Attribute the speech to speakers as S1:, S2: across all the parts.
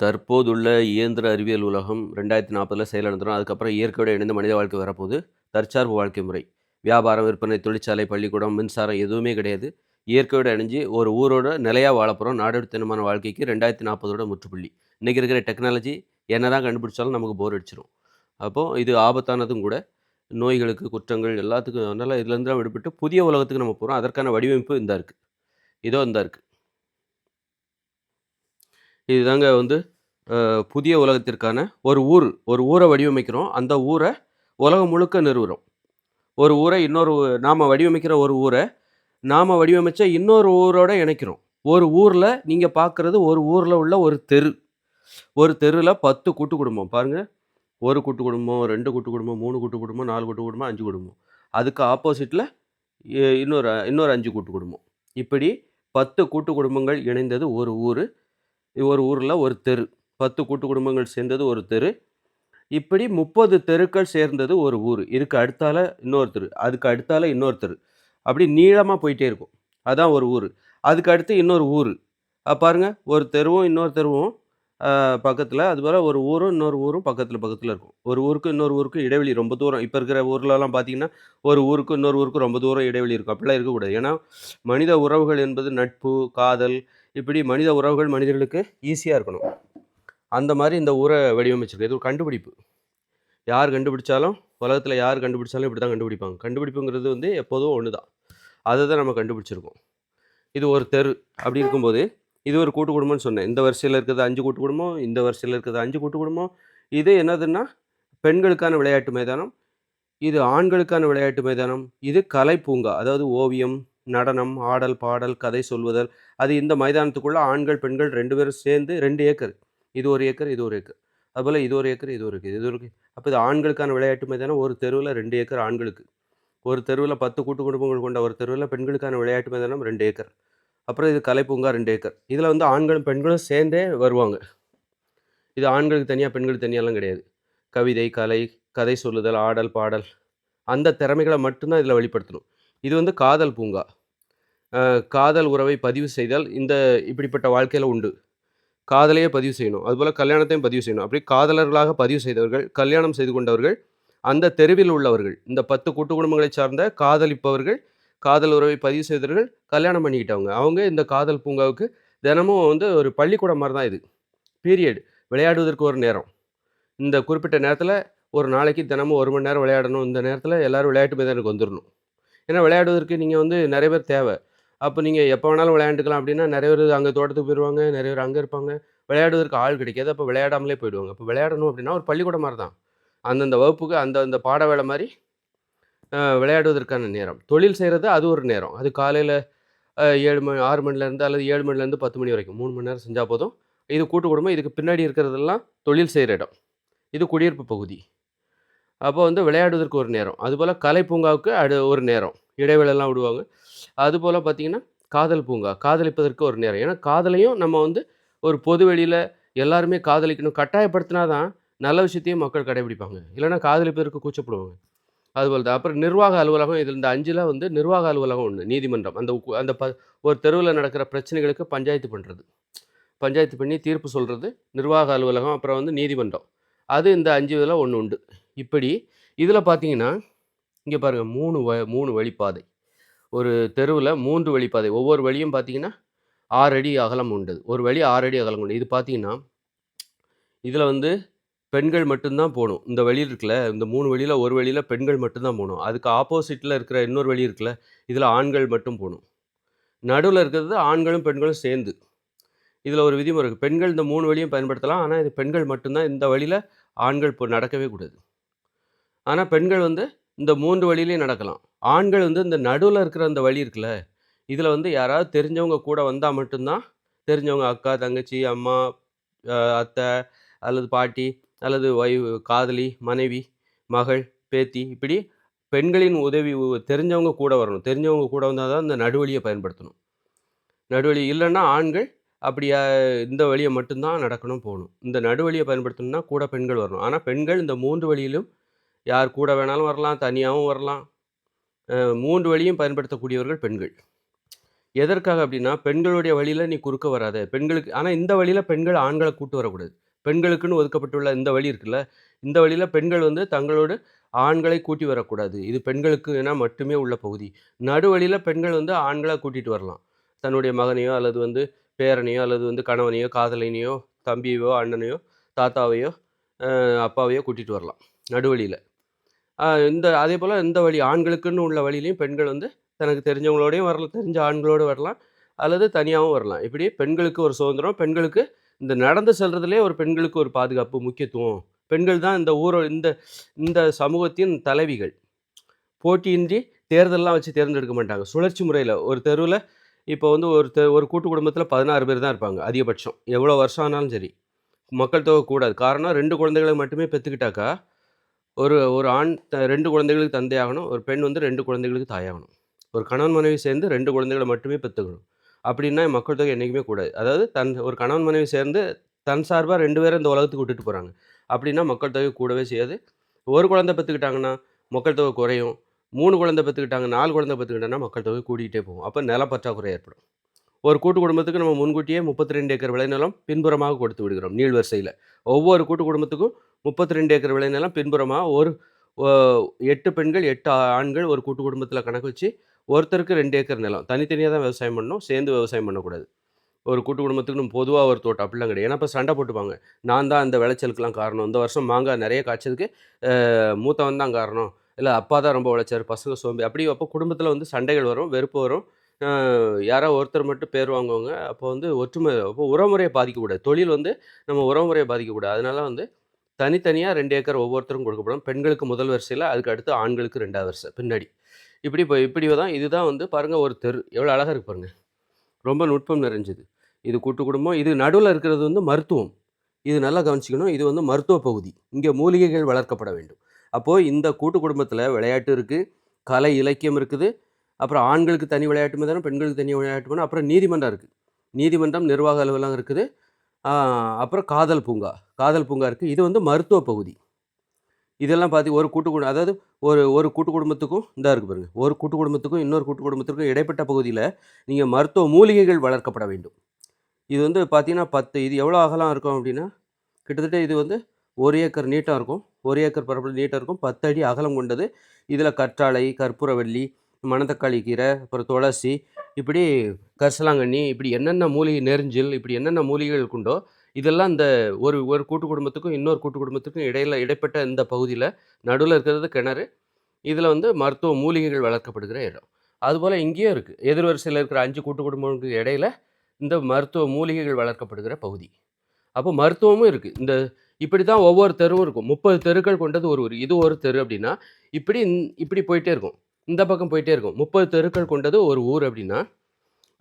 S1: தற்போதுள்ள இயந்திர அறிவியல் உலகம் ரெண்டாயிரத்தி நாற்பதில் செயலிழந்துடும் அதுக்கப்புறம் இயற்கையோடு இணைந்து மனித வாழ்க்கை வரப்போகுது. தற்சார்பு வாழ்க்கை முறை. வியாபாரம் விற்பனை தொழிற்சாலை பள்ளிக்கூடம் மின்சாரம் எதுவுமே கிடையாது. இயற்கையோடு இணைஞ்சு ஒரு ஊரோட நிலையாக வாழப்போகிறோம் நாடோடித்தனமான வாழ்க்கைக்கு ரெண்டாயிரத்தி நாற்பதோட முற்றுப்புள்ளி. இன்றைக்கி இருக்கிற டெக்னாலஜி என்ன தான் கண்டுபிடிச்சாலும் நமக்கு போர் அடிச்சிடும் அப்போது இது ஆபத்தானதும் கூட. நோய்களுக்கு குற்றங்கள் எல்லாத்துக்கும் அதனால் இதுலேருந்து தான் விடுபட்டு புதிய உலகத்துக்கு நம்ம போகிறோம் அதற்கான வடிவமைப்பு இந்த இருக்குது இதோ இந்த இருக்குது இதுதாங்க வந்து புதிய உலகத்திற்கான ஒரு ஊர் ஒரு ஊரை வடிவமைக்கிறோம். அந்த ஊரை உலகம் முழுக்க நிறுவுகிறோம் ஒரு ஊரை இன்னொரு நாம் வடிவமைக்கிற ஒரு ஊரை நாம் வடிவமைச்ச இன்னொரு ஊரோட இணைக்கிறோம். ஒரு ஊரில் நீங்கள் பார்க்குறது ஒரு ஊரில் உள்ள ஒரு தெரு. ஒரு தெருவில் பத்து கூட்டு குடும்பம். பாருங்கள் ஒரு கூட்டு குடும்பம் ரெண்டு கூட்டு குடும்பம் மூணு கூட்டு குடும்பம் நாலு கூட்டு குடும்பம் அஞ்சு குடும்பம். அதுக்கு ஆப்போசிட்டில் இன்னொரு இன்னொரு அஞ்சு கூட்டு குடும்பம். இப்படி பத்து கூட்டு குடும்பங்கள் இணைந்தது ஒரு ஊர். ஒரு ஊரில் ஒரு தெரு. பத்து கூட்டு குடும்பங்கள் சேர்ந்தது ஒரு தெரு. இப்படி முப்பது தெருக்கள் சேர்ந்தது ஒரு ஊர். இதுக்கு அடுத்தால இன்னொரு தெரு. அதுக்கு அடுத்தால இன்னொரு தெரு. அப்படி நீளமாக போயிட்டே இருக்கும். அதான் ஒரு ஊர். அதுக்கு அடுத்து இன்னொரு ஊர். பாருங்கள் ஒரு தெருவும் இன்னொரு தெருவும் பக்கத்தில். அதுபோல் ஒரு ஊரும் இன்னொரு ஊரும் பக்கத்தில் பக்கத்தில் இருக்கும். ஒரு ஊருக்கு இன்னொரு ஊருக்கு இடைவெளி ரொம்ப தூரம். இப்போ இருக்கிற ஊர்லலாம் பார்த்தீங்கன்னா ஒரு ஊருக்கு இன்னொரு ஊருக்கு ரொம்ப தூரம் இடைவெளி இருக்கும். அப்படிலாம் இருக்கக்கூடாது ஏன்னா மனித உறவுகள் என்பது நட்பு காதல் இப்படி மனித உறவுகள் மனிதர்களுக்கு ஈஸியாக இருக்கணும். அந்த மாதிரி இந்த ஊரை வடிவமைச்சிருக்கு. இது ஒரு கண்டுபிடிப்பு. யார் கண்டுபிடிச்சாலும் உலகத்தில் யார் கண்டுபிடிச்சாலும் இப்படி தான் கண்டுபிடிப்பாங்க. கண்டுபிடிப்புங்கிறது வந்து எப்போதும் ஒன்று தான் அதை தான் நம்ம கண்டுபிடிச்சிருக்கோம். இது ஒரு தெரு அப்படி இருக்கும்போது இது ஒரு கூட்டு குடும்பம்னு சொன்னேன். இந்த வரிசையில் இருக்கிறது அஞ்சு கூட்டு குடும்பம் இந்த வரிசையில் இருக்கிறது அஞ்சு கூட்டு குடும்பம். இது என்னதுன்னா பெண்களுக்கான விளையாட்டு மைதானம் இது ஆண்களுக்கான விளையாட்டு மைதானம் இது கலை பூங்கா அதாவது ஓவியம் நடனம் ஆடல் பாடல் கதை சொல்வதல் அது இந்த மைதானத்துக்குள்ள ஆண்கள் பெண்கள் ரெண்டு பேரும் சேர்ந்து ரெண்டு ஏக்கர். இது ஒரு ஏக்கர் இது ஒரு ஏக்கர். அதுபோல் இது ஒரு ஏக்கர் இது ஒரு ஏக்கர் இது ஒரு அப்போ இது ஆண்களுக்கான விளையாட்டு மைதானம். ஒரு தெருவில் ரெண்டு ஏக்கர் ஆண்களுக்கு. ஒரு தெருவில் பத்து கூட்டு குடும்பங்கள் கொண்ட ஒரு தெருவில் பெண்களுக்கான விளையாட்டு மைதானம் ரெண்டு ஏக்கர். அப்புறம் இது கலை பூங்கா ரெண்டு ஏக்கர். இதில் வந்து ஆண்களும் பெண்களும் சேர்ந்தே வருவாங்க. இது ஆண்களுக்கு தனியாக பெண்களுக்கு தனியாலாம் கிடையாது. கவிதை கலை கதை சொல்லுதல் ஆடல் பாடல். அந்த திறமைகளை மட்டும்தான் இதில் வெளிப்படுத்தணும். இது வந்து காதல் பூங்கா. காதல் உறவை பதிவு செய்தால் இந்த இப்படிப்பட்ட வாழ்க்கையில் உண்டு. காதலையே பதிவு செய்யணும். அதுபோல் கல்யாணத்தையும் பதிவு செய்யணும். அப்படி காதலர்களாக பதிவு செய்தவர்கள் கல்யாணம் செய்து கொண்டவர்கள் அந்த தெருவில் உள்ளவர்கள் இந்த பத்து கூட்டு குடும்பங்களை சார்ந்த காதலிப்பவர்கள் காதல் உறவை பதிவு செய்தவர்கள் கல்யாணம் பண்ணிக்கிட்டவங்க. அவங்க இந்த காதல் பூங்காவுக்கு தினமும் வந்து ஒரு பள்ளிக்கூடம் மாதிரி தான் இது. பீரியட் விளையாடுவதற்கு ஒரு நேரம். இந்த குறிப்பிட்ட நேரத்தில் ஒரு நாளைக்கு தினமும் ஒரு மணி நேரம் விளையாடணும். இந்த நேரத்தில் எல்லாரும் விளையாட்டு மைதானுக்கு வந்துடணும் ஏன்னா விளையாடுவதற்கு நீங்கள் வந்து நிறைய பேர் தேவை. அப்போ நீங்கள் எப்போ வேணாலும் விளையாண்டுக்கலாம். அப்படின்னா நிறைய பேர் அங்கே தோட்டத்துக்கு போயிடுவாங்க நிறைய பேர் அங்கே இருப்பாங்க. விளையாடுவதற்கு ஆள் கிடைக்காது. அப்போ விளையாடாமலே போயிடுவாங்க. அப்போ விளையாடணும் அப்படின்னா ஒரு பள்ளிக்கூடம் மாதிரி தான் அந்தந்த வகுப்புக்கு அந்தந்த பாட வேலை மாதிரி விளையாடுவதற்கான நேரம். தொழில் செய்கிறது அது ஒரு நேரம். அது காலையில் ஏழு மணி ஆறு மணிலேருந்து அல்லது ஏழு மணிலேருந்து பத்து மணி வரைக்கும். மூணு மணி நேரம் செஞ்சால் போதும். இது கூட்டு குடும்பம். இதுக்கு பின்னாடி இருக்கிறதெல்லாம் தொழில் செய்கிற இடம். இது குடியிருப்பு பகுதி. அப்போ வந்து விளையாடுவதற்கு ஒரு நேரம். அதுபோல் கலை பூங்காவுக்கு அடு ஒரு நேரம். இடைவேளைலாம் விடுவாங்க. அதுபோல் பார்த்தீங்கன்னா காதல் பூங்கா காதலிப்பதற்கு ஒரு நேரம். ஏன்னா காதலையும் நம்ம வந்து ஒரு பொது வெளியில் எல்லாருமே காதலிக்கணும். கட்டாயப்படுத்தினா தான் நல்ல விஷயத்தையும் மக்கள் கடைபிடிப்பாங்க. இல்லைன்னா காதலிப்பதற்கு கூச்சப்படுவாங்க. அதுபோல் தான். அப்புறம் நிர்வாக அலுவலகம் இதில் இந்த அஞ்சில் வந்து நிர்வாக அலுவலகம் ஒன்று நீதிமன்றம். அந்த அந்த ப ஒரு தெருவில் நடக்கிற பிரச்சனைகளுக்கு பஞ்சாயத்து பண்ணுறது பஞ்சாயத்து பண்ணி தீர்ப்பு சொல்கிறது நிர்வாக அலுவலகம் அப்புறம் வந்து நீதிமன்றம். அது இந்த அஞ்சு இதில் ஒன்று உண்டு. இப்படி இதில் பார்த்தீங்கன்னா இங்கே பாருங்கள் மூணு வ மூணு வழிப்பாதை. ஒரு தெருவில் மூன்று வழிப்பாதை. ஒவ்வொரு வழியும் பார்த்தீங்கன்னா ஆறு அடி அகலம் உண்டு. ஒரு வழி ஆறு அடி அகலம் உண்டு. இது பார்த்தீங்கன்னா இதில் வந்து பெண்கள் மட்டும்தான் போகணும். இந்த வழி இருக்குல்ல இந்த மூணு வழியில் ஒரு வழியில் பெண்கள் மட்டும்தான் போகணும். அதுக்கு ஆப்போசிட்டில் இருக்கிற இன்னொரு வழி இருக்குல்ல இதில் ஆண்கள் மட்டும் போகணும். நடுவில் இருக்கிறது ஆண்களும் பெண்களும் சேர்ந்து. இதில் ஒரு விதிமுறை இருக்குது பெண்கள் இந்த மூணு வழியும் பயன்படுத்தலாம். ஆனால் இது பெண்கள் மட்டும்தான் இந்த வழியில் ஆண்கள் இப்போ நடக்கவே கூடாது. ஆனால் பெண்கள் வந்து இந்த மூன்று வழியிலையும் நடக்கலாம். ஆண்கள் வந்து இந்த நடுவில் இருக்கிற அந்த வழி இருக்குல்ல இதில் வந்து யாராவது தெரிஞ்சவங்க கூட வந்தால் மட்டும்தான் தெரிஞ்சவங்க அக்கா தங்கச்சி அம்மா அத்தை அல்லது பாட்டி அல்லது வை காதலி மனைவி மகள் பேத்தி இப்படி பெண்களின் உதவி தெரிஞ்சவங்க கூட வரணும். தெரிஞ்சவங்க கூட வந்தால் தான் இந்த நடுவழியை பயன்படுத்தணும். நடுவழி இல்லைன்னா ஆண்கள் அப்படியா இந்த வழியை மட்டும்தான் நடக்கணும் போகணும். இந்த நடுவழியை பயன்படுத்தணும்னா கூட பெண்கள் வரணும். ஆனால் பெண்கள் இந்த மூன்று வழியிலும் யார் கூட வேணாலும் வரலாம் தனியாகவும் வரலாம். மூன்று வழியும் பயன்படுத்தக்கூடியவர்கள் பெண்கள். எதற்காக அப்படின்னா பெண்களுடைய வழியில் நீ குறுக்க வராத. பெண்களுக்கு ஆனால் இந்த வழியில் பெண்கள் ஆண்களை கூட்டு வரக்கூடாது. பெண்களுக்குன்னு ஒதுக்கப்பட்டுள்ள இந்த வழி இருக்குல்ல இந்த வழியில் பெண்கள் வந்து தங்களோடு ஆண்களை கூட்டி வரக்கூடாது. இது பெண்களுக்கு என மட்டுமே உள்ள பகுதி. நடுவழியில் பெண்கள் வந்து ஆண்களை கூட்டிகிட்டு வரலாம். தன்னுடைய மகனையோ அல்லது வந்து பேரனையோ அல்லது வந்து கணவனையோ காதலனையோ தம்பியோ அண்ணனையோ தாத்தாவையோ அப்பாவையோ கூட்டிட்டு வரலாம். நடுவழியில். இந்த அதே போல் இந்த வழி ஆண்களுக்குன்னு உள்ள வழியிலையும் பெண்கள் வந்து தனக்கு தெரிஞ்சவங்களோடையும் வரலாம் தெரிஞ்ச ஆண்களோடு வரலாம் அல்லது தனியாகவும் வரலாம். இப்படி பெண்களுக்கு ஒரு சுதந்திரம் பெண்களுக்கு இந்த நடந்து செல்றதுலேயே ஒரு பெண்களுக்கு ஒரு பாதுகாப்பு முக்கியத்துவம். பெண்கள் தான் இந்த ஊரோ இந்த இந்த சமூகத்தின் தலைவிகள். போட்டியின்றி தேர்தலெலாம் வச்சு தேர்ந்தெடுக்க மாட்டாங்க. சுழற்சி முறையில் ஒரு தெருவில் இப்போ வந்து ஒரு தெ ஒரு கூட்டு குடும்பத்தில் பதினாறு பேர் தான் இருப்பாங்க அதிகபட்சம். எவ்வளோ வருஷம் ஆனாலும் சரி. மக்கள் தொகை கூடாது. காரணம் ரெண்டு குழந்தைகளை மட்டுமே பெற்றுக்கிட்டாக்கா ஒரு ஒரு ஆண் த ரெண்டு குழந்தைகளுக்கு தந்தையாகணும் ஒரு பெண் வந்து ரெண்டு குழந்தைகளுக்கு தாயாகணும் ஒரு கணவன் மனைவி சேர்ந்து ரெண்டு குழந்தைகளை மட்டுமே பெற்றுக்கணும் அப்படின்னா மக்கள் தொகை என்றைக்குமே கூடாது. அதாவது தன் ஒரு கணவன் மனைவி சேர்ந்து தன் சார்பாக ரெண்டு பேரும் இந்த உலகத்துக்கு விட்டுட்டு போகிறாங்க அப்படின்னா மக்கள் தொகை கூடவே செய்யாது. ஒரு குழந்தை பெற்றுக்கிட்டாங்கன்னா மக்கள் தொகை குறையும். மூணு குழந்தை பெற்றுக்கிட்டாங்க நாலு குழந்தை பெற்றுக்கிட்டாங்கன்னா மக்கள் தொகை கூடிக்கிட்டே போகும். அப்போ நிலப்பற்றாக்குறை ஏற்படும். ஒரு கூட்டு குடும்பத்துக்கு நம்ம முன்கூட்டியே முப்பத்தி ரெண்டு ஏக்கர் விளைநிலம் பின்புறமாக கொடுத்து விடுகிறோம் நீள்வரிசையில். ஒவ்வொரு கூட்டு குடும்பத்துக்கும் முப்பத்தி ரெண்டு ஏக்கர் விளைநிலம் பின்புறமாக ஒரு எட்டு பெண்கள் எட்டு ஆண்கள் ஒரு கூட்டு குடும்பத்தில் கணக்கு வச்சு ஒருத்தருக்கு ரெண்டு ஏக்கர் நிலம். தனித்தனியாக தான் விவசாயம் பண்ணணும் சேர்ந்து விவசாயம் பண்ணக்கூடாது. ஒரு கூட்டு குடும்பத்துக்கு நம்ம பொதுவாக ஒரு தோட்டம் அப்படிலாம் கிடையாது. ஏன்னா இப்போ சண்டை போட்டுப்பாங்க. நான் தான் அந்த விளைச்சலுக்குலாம் காரணம். இந்த வருஷம் மாங்காய் நிறைய காய்ச்சதுக்கு மூத்தவன் தான் காரணம். இல்லை அப்பா தான் ரொம்ப உழைச்சாரு பசங்க சோம்பி. அப்படி அப்போ குடும்பத்தில் வந்து சண்டைகள் வரும் வெறுப்பு வரும். யாரோ ஒருத்தர் மட்டும் பேர் வாங்குவாங்க. அப்போ வந்து ஒற்றுமை அப்போ உறவுமுறையை பாதிக்கக்கூடாது. தொழில் வந்து நம்ம உறவுமுறையை பாதிக்கக்கூடாது. அதனால வந்து தனித்தனியாக ரெண்டு ஏக்கர் ஒவ்வொருத்தரும் கொடுக்கப்படும். பெண்களுக்கு முதல் வரிசையில் அதுக்கு அடுத்து ஆண்களுக்கு ரெண்டாவது வரிசை. பின்னாடி. இப்படி இப்போ இப்படி தான் இதுதான் வந்து பாருங்கள் ஒரு தெரு. எவ்வளோ அழகாக இருக்கு பாருங்கள் ரொம்ப நுட்பம் நிறைஞ்சது. இது கூட்டு குடும்பம் இது நடுவில் இருக்கிறது வந்து மருத்துவம். இது நல்லா கவனிச்சிக்கணும். இது வந்து மருத்துவ பகுதி. இங்கே மூலிகைகள் வளர்க்கப்பட வேண்டும். அப்போது இந்த கூட்டு குடும்பத்தில் விளையாட்டு இருக்குது கலை இலக்கியம் இருக்குது. அப்புறம் ஆண்களுக்கு தனி விளையாட்டு மைதானம் பெண்களுக்கு தனி விளையாட்டு மைதானம் அப்புறம் நீதிமன்றம் இருக்குது நீதிமன்றம் நிர்வாக அலுவலகம் இருக்குது. அப்புறம் காதல் பூங்கா. காதல் பூங்கா இருக்குது இது வந்து மருத்துவ பகுதி. இதெல்லாம் பார்த்து ஒரு கூட்டு குடும்பம் அதாவது ஒரு ஒரு கூட்டு குடும்பத்துக்கும் இதாக இருக்குது பாருங்கள் ஒரு கூட்டு குடும்பத்துக்கும் இன்னொரு கூட்டு குடும்பத்துக்கும் இடைப்பட்ட பகுதியில் நீங்கள் மருத்துவ மூலிகைகள் வளர்க்கப்பட வேண்டும். இது வந்து பார்த்தீங்கன்னா பத்து இது எவ்வளோ அகலம் இருக்கும் அப்படின்னா கிட்டத்தட்ட இது வந்து ஒரு ஏக்கர் நீட்டாக இருக்கும். ஒரு ஏக்கர் பரப்பளவு நீட்டாக இருக்கும். பத்து அடி அகலம் கொண்டது. இதில் கற்றாழை கற்பூரவள்ளி மணத்தக்காளி கீரை அப்புறம் துளசி இப்படி கரிசலாங்கண்ணி இப்படி என்னென்ன மூலிகை நெறிஞ்சில் இப்படி என்னென்ன மூலிகைகள் உண்டோ இதெல்லாம் இந்த ஒரு ஒரு கூட்டு குடும்பத்துக்கும் இன்னொரு கூட்டு குடும்பத்துக்கும் இடையில் இடைப்பட்ட இந்த பகுதியில் நடுவில் இருக்கிறது கிணறு. இதில் வந்து மருத்துவ மூலிகைகள் வளர்க்கப்படுகிற இடம். அதுபோல் இங்கேயும் இருக்குது எதிர்வரிசையில் இருக்கிற அஞ்சு கூட்டு குடும்பங்களுக்கு இடையில இந்த மருத்துவ மூலிகைகள் வளர்க்கப்படுகிற பகுதி. அப்போ மருத்துவமும் இருக்குது இந்த இப்படி தான் ஒவ்வொரு தெருவும் இருக்கும். முப்பது தெருக்கள் கொண்டது ஒரு ஒரு இது ஒரு தெரு அப்படின்னா இப்படி இப்படி போயிட்டே இருக்கும். இந்த பக்கம் போயிட்டே இருக்கும். முப்பது தெருக்கள் கொண்டது ஒரு ஊர் அப்படின்னா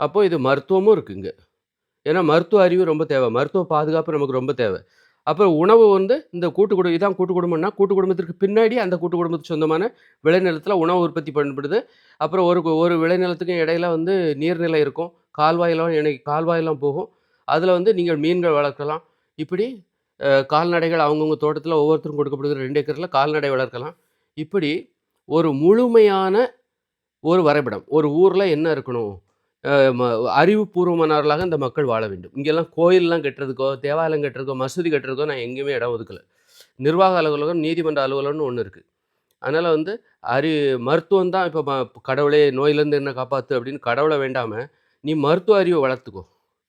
S1: அப்போது இது மருத்துவமும் இருக்குது இங்கே. ஏன்னா மருத்துவ அறிவு ரொம்ப தேவை. மருத்துவ பாதுகாப்பு நமக்கு ரொம்ப தேவை. அப்புறம் உணவு வந்து இந்த கூட்டு குடும்பம் இதான் கூட்டு குடும்பம்னா கூட்டு குடும்பத்திற்கு பின்னாடி அந்த கூட்டு குடும்பத்துக்கு சொந்தமான விளைநிலத்தில் உணவு உற்பத்தி பண்ணப்படுது. அப்புறம் ஒரு ஒரு விளைநிலத்துக்கும் இடையில வந்து நீர்நிலை இருக்கும். கால்வாயெல்லாம் எனக்கு கால்வாயெல்லாம் போகும். அதில் வந்து நீங்கள் மீன்கள் வளர்க்கலாம். இப்படி கால்நடைகள் அவங்கவுங்க தோட்டத்தில் ஒவ்வொருத்தரும் கொடுக்கப்படுகிற ரெண்டு ஏக்கரில் கால்நடை வளர்க்கலாம். இப்படி ஒரு முழுமையான ஒரு வரைபடம். ஒரு ஊரில் என்ன இருக்கணும்? அறிவுபூர்வமானவர்களாக இந்த மக்கள் வாழ வேண்டும். இங்கெல்லாம் கோயிலெலாம் கட்டுறதுக்கோ தேவாலயம் கட்டுறதுக்கோ மசூதி கட்டுறதுக்கோ நான் எங்கேயுமே இடம் ஒதுக்கலை. நிர்வாக அலுவலகம் நீதிமன்ற அலுவலகம்னு ஒன்று இருக்குது அதனால் வந்து அறி மருத்துவம் தான் இப்போ கடவுளே நோயிலேருந்து என்ன காப்பாற்று அப்படின்னு கடவுளை வேண்டாமல் நீ மருத்துவ அறிவை வளர்த்துக்கோ.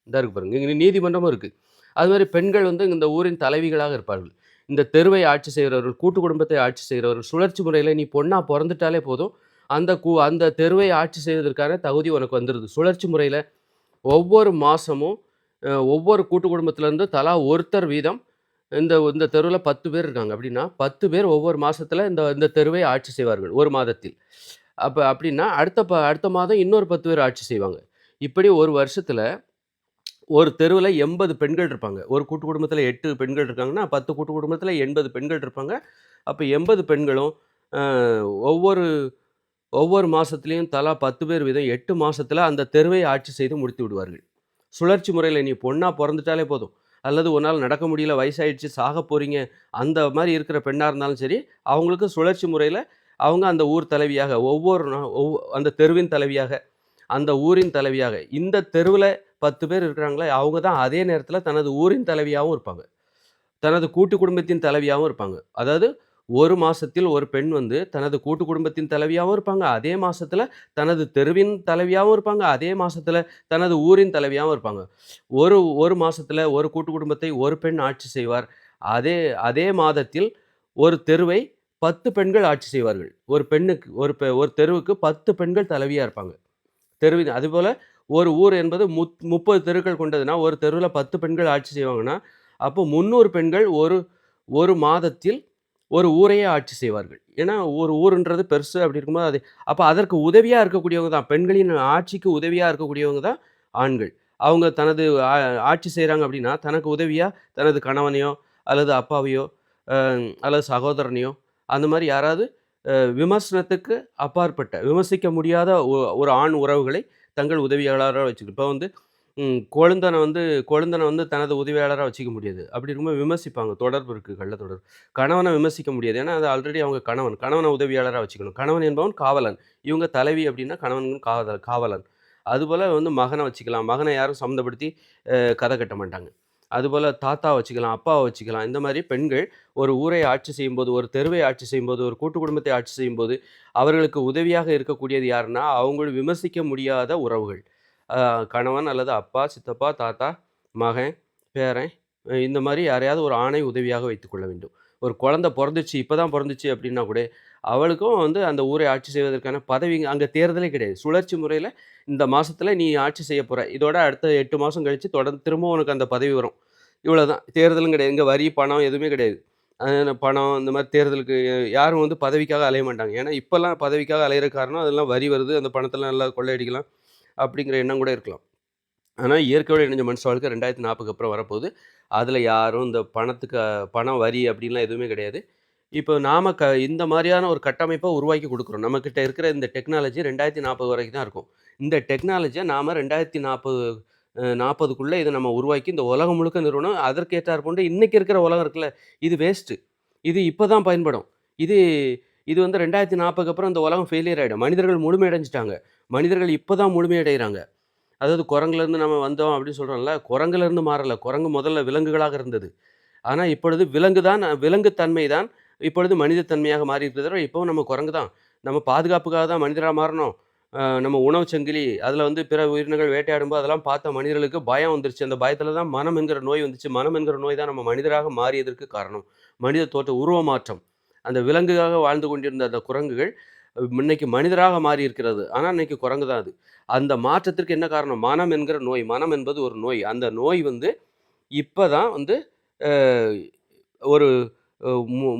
S1: இந்த இருக்கு பாருங்க. இங்கே நீதிமன்றமும் இருக்குது அது மாதிரி பெண்கள் வந்து இந்த ஊரின் தலைவிகளாக இருப்பார்கள். இந்த தெருவை ஆட்சி செய்கிறவர்கள் கூட்டு குடும்பத்தை ஆட்சி செய்கிறவர்கள் சுழற்சி முறையில் நீ பொண்ணாக பிறந்துட்டாலே போதும். அந்த கூ அந்த தெருவை ஆட்சி செய்வதற்கான தகுதி உனக்கு வந்துடுது சுழற்சி முறையில் ஒவ்வொரு மாதமும் ஒவ்வொரு கூட்டு குடும்பத்திலேருந்து தலா ஒருத்தர் வீதம் இந்த இந்த தெருவில் பத்து பேர் இருக்காங்க. அப்படின்னா பத்து பேர் ஒவ்வொரு மாதத்தில் இந்த இந்த தெருவை ஆட்சி செய்வார்கள் ஒரு மாதத்தில். அப்போ அப்படின்னா அடுத்த ப அடுத்த மாதம் இன்னொரு பத்து பேர் ஆட்சி செய்வாங்க. இப்படி ஒரு வருஷத்தில் ஒரு தெருவில் எண்பது பெண்கள் இருப்பாங்க. ஒரு கூட்டு குடும்பத்தில் எட்டு பெண்கள் இருக்காங்கன்னா பத்து கூட்டு குடும்பத்தில் எண்பது பெண்கள் இருப்பாங்க. அப்போ எண்பது பெண்களும் ஒவ்வொரு ஒவ்வொரு மாதத்துலேயும் தலா பத்து பேர் வீதம் எட்டு மாதத்தில் அந்த தெருவை ஆட்சி செய்து முடித்து விடுவார்கள். சுழற்சி முறையில் நீ பொண்ணாக பிறந்துட்டாலே போதும். அல்லது உன்னால் நடக்க முடியல வயசாயிடுச்சு சாக போகிறீங்க அந்த மாதிரி இருக்கிற பெண்ணாக இருந்தாலும் சரி அவங்களுக்கு சுழற்சி முறையில் அவங்க அந்த ஊர் தலைவியாக ஒவ்வொரு ஒவ்வொ- அந்த தெருவின் தலைவியாக அந்த ஊரின் தலைவியாக இந்த தெருவில் பத்து பேர் இருக்கிறாங்களே அவங்க தான் அதே நேரத்தில் தனது ஊரின் தலைவியாகவும் இருப்பாங்க. தனது கூட்டு குடும்பத்தின் தலைவியாகவும் இருப்பாங்க. அதாவது ஒரு மாதத்தில் ஒரு பெண் வந்து தனது கூட்டு குடும்பத்தின் தலைவியாகவும் இருப்பாங்க. அதே மாதத்தில் தனது தெருவின் தலைவியாகவும் இருப்பாங்க. அதே மாதத்தில் தனது ஊரின் தலைவியாகவும் இருப்பாங்க. ஒரு ஒரு மாதத்தில் ஒரு கூட்டு குடும்பத்தை ஒரு பெண் ஆட்சி செய்வார். அதே அதே மாதத்தில் ஒரு தெருவை பத்து பெண்கள் ஆட்சி செய்வார்கள். ஒரு பெண்ணுக்கு ஒரு பெ ஒரு தெருவுக்கு பத்து பெண்கள் தலைவியாக இருப்பாங்க. தெருவின் அதுபோல் ஒரு ஊர் என்பது முத் முப்பது தெருக்கள் கொண்டதுன்னா ஒரு தெருவில் பத்து பெண்கள் ஆட்சி செய்வாங்கன்னா அப்போ முந்நூறு பெண்கள் ஒரு ஒரு மாதத்தில் ஒரு ஊரையே ஆட்சி செய்வார்கள். ஏன்னா ஒரு ஊருன்றது பெருசு அப்படி இருக்கும்போது அது அப்போ அதற்கு உதவியாக இருக்கக்கூடியவங்க தான். பெண்களின் ஆட்சிக்கு உதவியாக இருக்கக்கூடியவங்க தான் ஆண்கள். அவங்க தனது ஆட்சி செய்கிறாங்க அப்படின்னா தனக்கு உதவியாக தனது கணவனையோ அல்லது அப்பாவையோ அல்லது சகோதரனையோ அந்த மாதிரி யாராவது விமர்சனத்துக்கு அப்பாற்பட்ட விமர்சிக்க முடியாத ஒரு ஆண் உறவுகளை தங்கள் உதவியாளராக வச்சுக்கணும் இப்போ வந்து கொழுந்தனை வந்து கொழுந்தனை வந்து தனது உதவியாளராக வச்சுக்க முடியாது. அப்படி இருக்கும்போது விமர்சிப்பாங்க. தொடர்பு இருக்குது கள்ள தொடர்பு. கணவனை விமர்சிக்க முடியாது. ஏன்னா அது ஆல்ரெடி அவங்க கணவன். கணவனை உதவியாளராக வச்சுக்கணும். கணவன் என்பவன் காவலன். இவங்க தலைவி அப்படின்னா கணவன் காவலன் காவலன். அதுபோல் வந்து மகனை வச்சுக்கலாம். மகனை யாரும் சம்மந்தப்படுத்தி கதை கட்ட மாட்டாங்க. அதுபோல் தாத்தா வச்சுக்கலாம் அப்பாவை வச்சுக்கலாம். இந்த மாதிரி பெண்கள் ஒரு ஊரை ஆட்சி செய்யும்போது ஒரு தெருவை ஆட்சி செய்யும்போது ஒரு கூட்டு குடும்பத்தை ஆட்சி செய்யும்போது அவர்களுக்கு உதவியாக இருக்கக்கூடியது யாருன்னா அவங்களும் விமர்சிக்க முடியாத உறவுகள். கணவன் அல்லது அப்பா சித்தப்பா தாத்தா மகன் பேரன் இந்த மாதிரி யாரையாவது ஒரு ஆணை உதவியாக வைத்துக்கொள்ள வேண்டும். ஒரு குழந்த பிறந்துச்சு இப்போ தான் பிறந்துச்சு அப்படின்னா கூட அவளுக்கும் வந்து அந்த ஊரை ஆட்சி செய்வதற்கான பதவி அங்கே தேர்தலே கிடையாது. சுழற்சி முறையில் இந்த மாதத்தில் நீ ஆட்சி செய்ய போகிற இதோட அடுத்த எட்டு மாதம் கழித்து தொடர்ந்து திரும்ப உனக்கு அந்த பதவி வரும். இவ்வளோ தான் தேர்தலும் கிடையாது. இங்கே வரி பணம் எதுவுமே கிடையாது. பணம் இந்த மாதிரி தேர்தலுக்கு யாரும் வந்து பதவிக்காக அலைய மாட்டாங்க. ஏன்னா இப்போல்லாம் பதவிக்காக அலையிற காரணம் அதெல்லாம் வரி வருது அந்த பணத்தெல்லாம் நல்லா கொள்ளையடிக்கலாம் அப்படிங்கிற எண்ணம் கூட இருக்கலாம். ஆனால் இயற்கையோடு இணைஞ்ச மனுஷ வாழ்க்கை ரெண்டாயிரத்தி நாற்பதுக்கு அப்புறம் வரப்போகுது. அதில் யாரும் இந்த பணத்துக்கு பணம் வரி அப்படின்லாம் எதுவுமே கிடையாது. இப்போ நாம் க இந்த மாதிரியான ஒரு கட்டமைப்பை உருவாக்கி கொடுக்குறோம். நம்மக்கிட்ட இருக்கிற இந்த டெக்னாலஜி ரெண்டாயிரத்தி நாற்பது வரைக்கும் தான் இருக்கும். இந்த டெக்னாலஜியை நாம் ரெண்டாயிரத்தி நாற்பது நாற்பதுக்குள்ளே இதை நம்ம உருவாக்கி இந்த உலகம் முழுக்க நிறுவனம் அதற்கேற்றார் கொண்டு இன்றைக்கி இருக்கிற உலகம் இருக்குல்ல இது வேஸ்ட்டு இது இப்போ தான் பயன்படும். இது இது வந்து ரெண்டாயிரத்தி நாற்பதுக்கு அப்புறம் இந்த உலகம் ஃபெயிலியர் ஆகிடும் மனிதர்கள் முழுமையடைஞ்சிட்டாங்க. மனிதர்கள் இப்போ தான் முழுமையடைகிறாங்க. அதாவது குரங்குலேருந்து நம்ம வந்தோம் அப்படின்னு சொல்கிறோம்ல குரங்குலேருந்து மாறலை. குரங்கு முதல்ல விலங்குகளாக இருந்தது. ஆனால் இப்பொழுது விலங்கு தான் விலங்கு தன்மை தான் இப்பொழுது மனித தன்மையாக மாறி இருக்கிறத இப்போவும் நம்ம குரங்கு தான். நம்ம பாதுகாப்புக்காக தான் மனிதராக மாறணும். நம்ம உணவு சங்கிலி அதில் வந்து பிற உயிரினங்கள் வேட்டையாடும்போது அதெல்லாம் பார்த்த மனிதர்களுக்கு பயம் வந்துருச்சு. அந்த பயத்தில் தான் மனம் என்கிற நோய் வந்துச்சு. மனம் என்கிற நோய் தான் நம்ம மனிதராக மாறியதற்கு காரணம். மனித தோற்ற உருவ மாற்றம். அந்த விலங்குகாக வாழ்ந்து கொண்டிருந்த அந்த குரங்குகள் இன்னைக்கு மனிதராக மாறி இருக்கிறது ஆனால் இன்னைக்கு குரங்கு தான் அது. அந்த மாற்றத்திற்கு என்ன காரணம்? மனம் என்கிற நோய். மனம் என்பது ஒரு நோய். அந்த நோய் வந்து இப்போ தான் வந்து ஒரு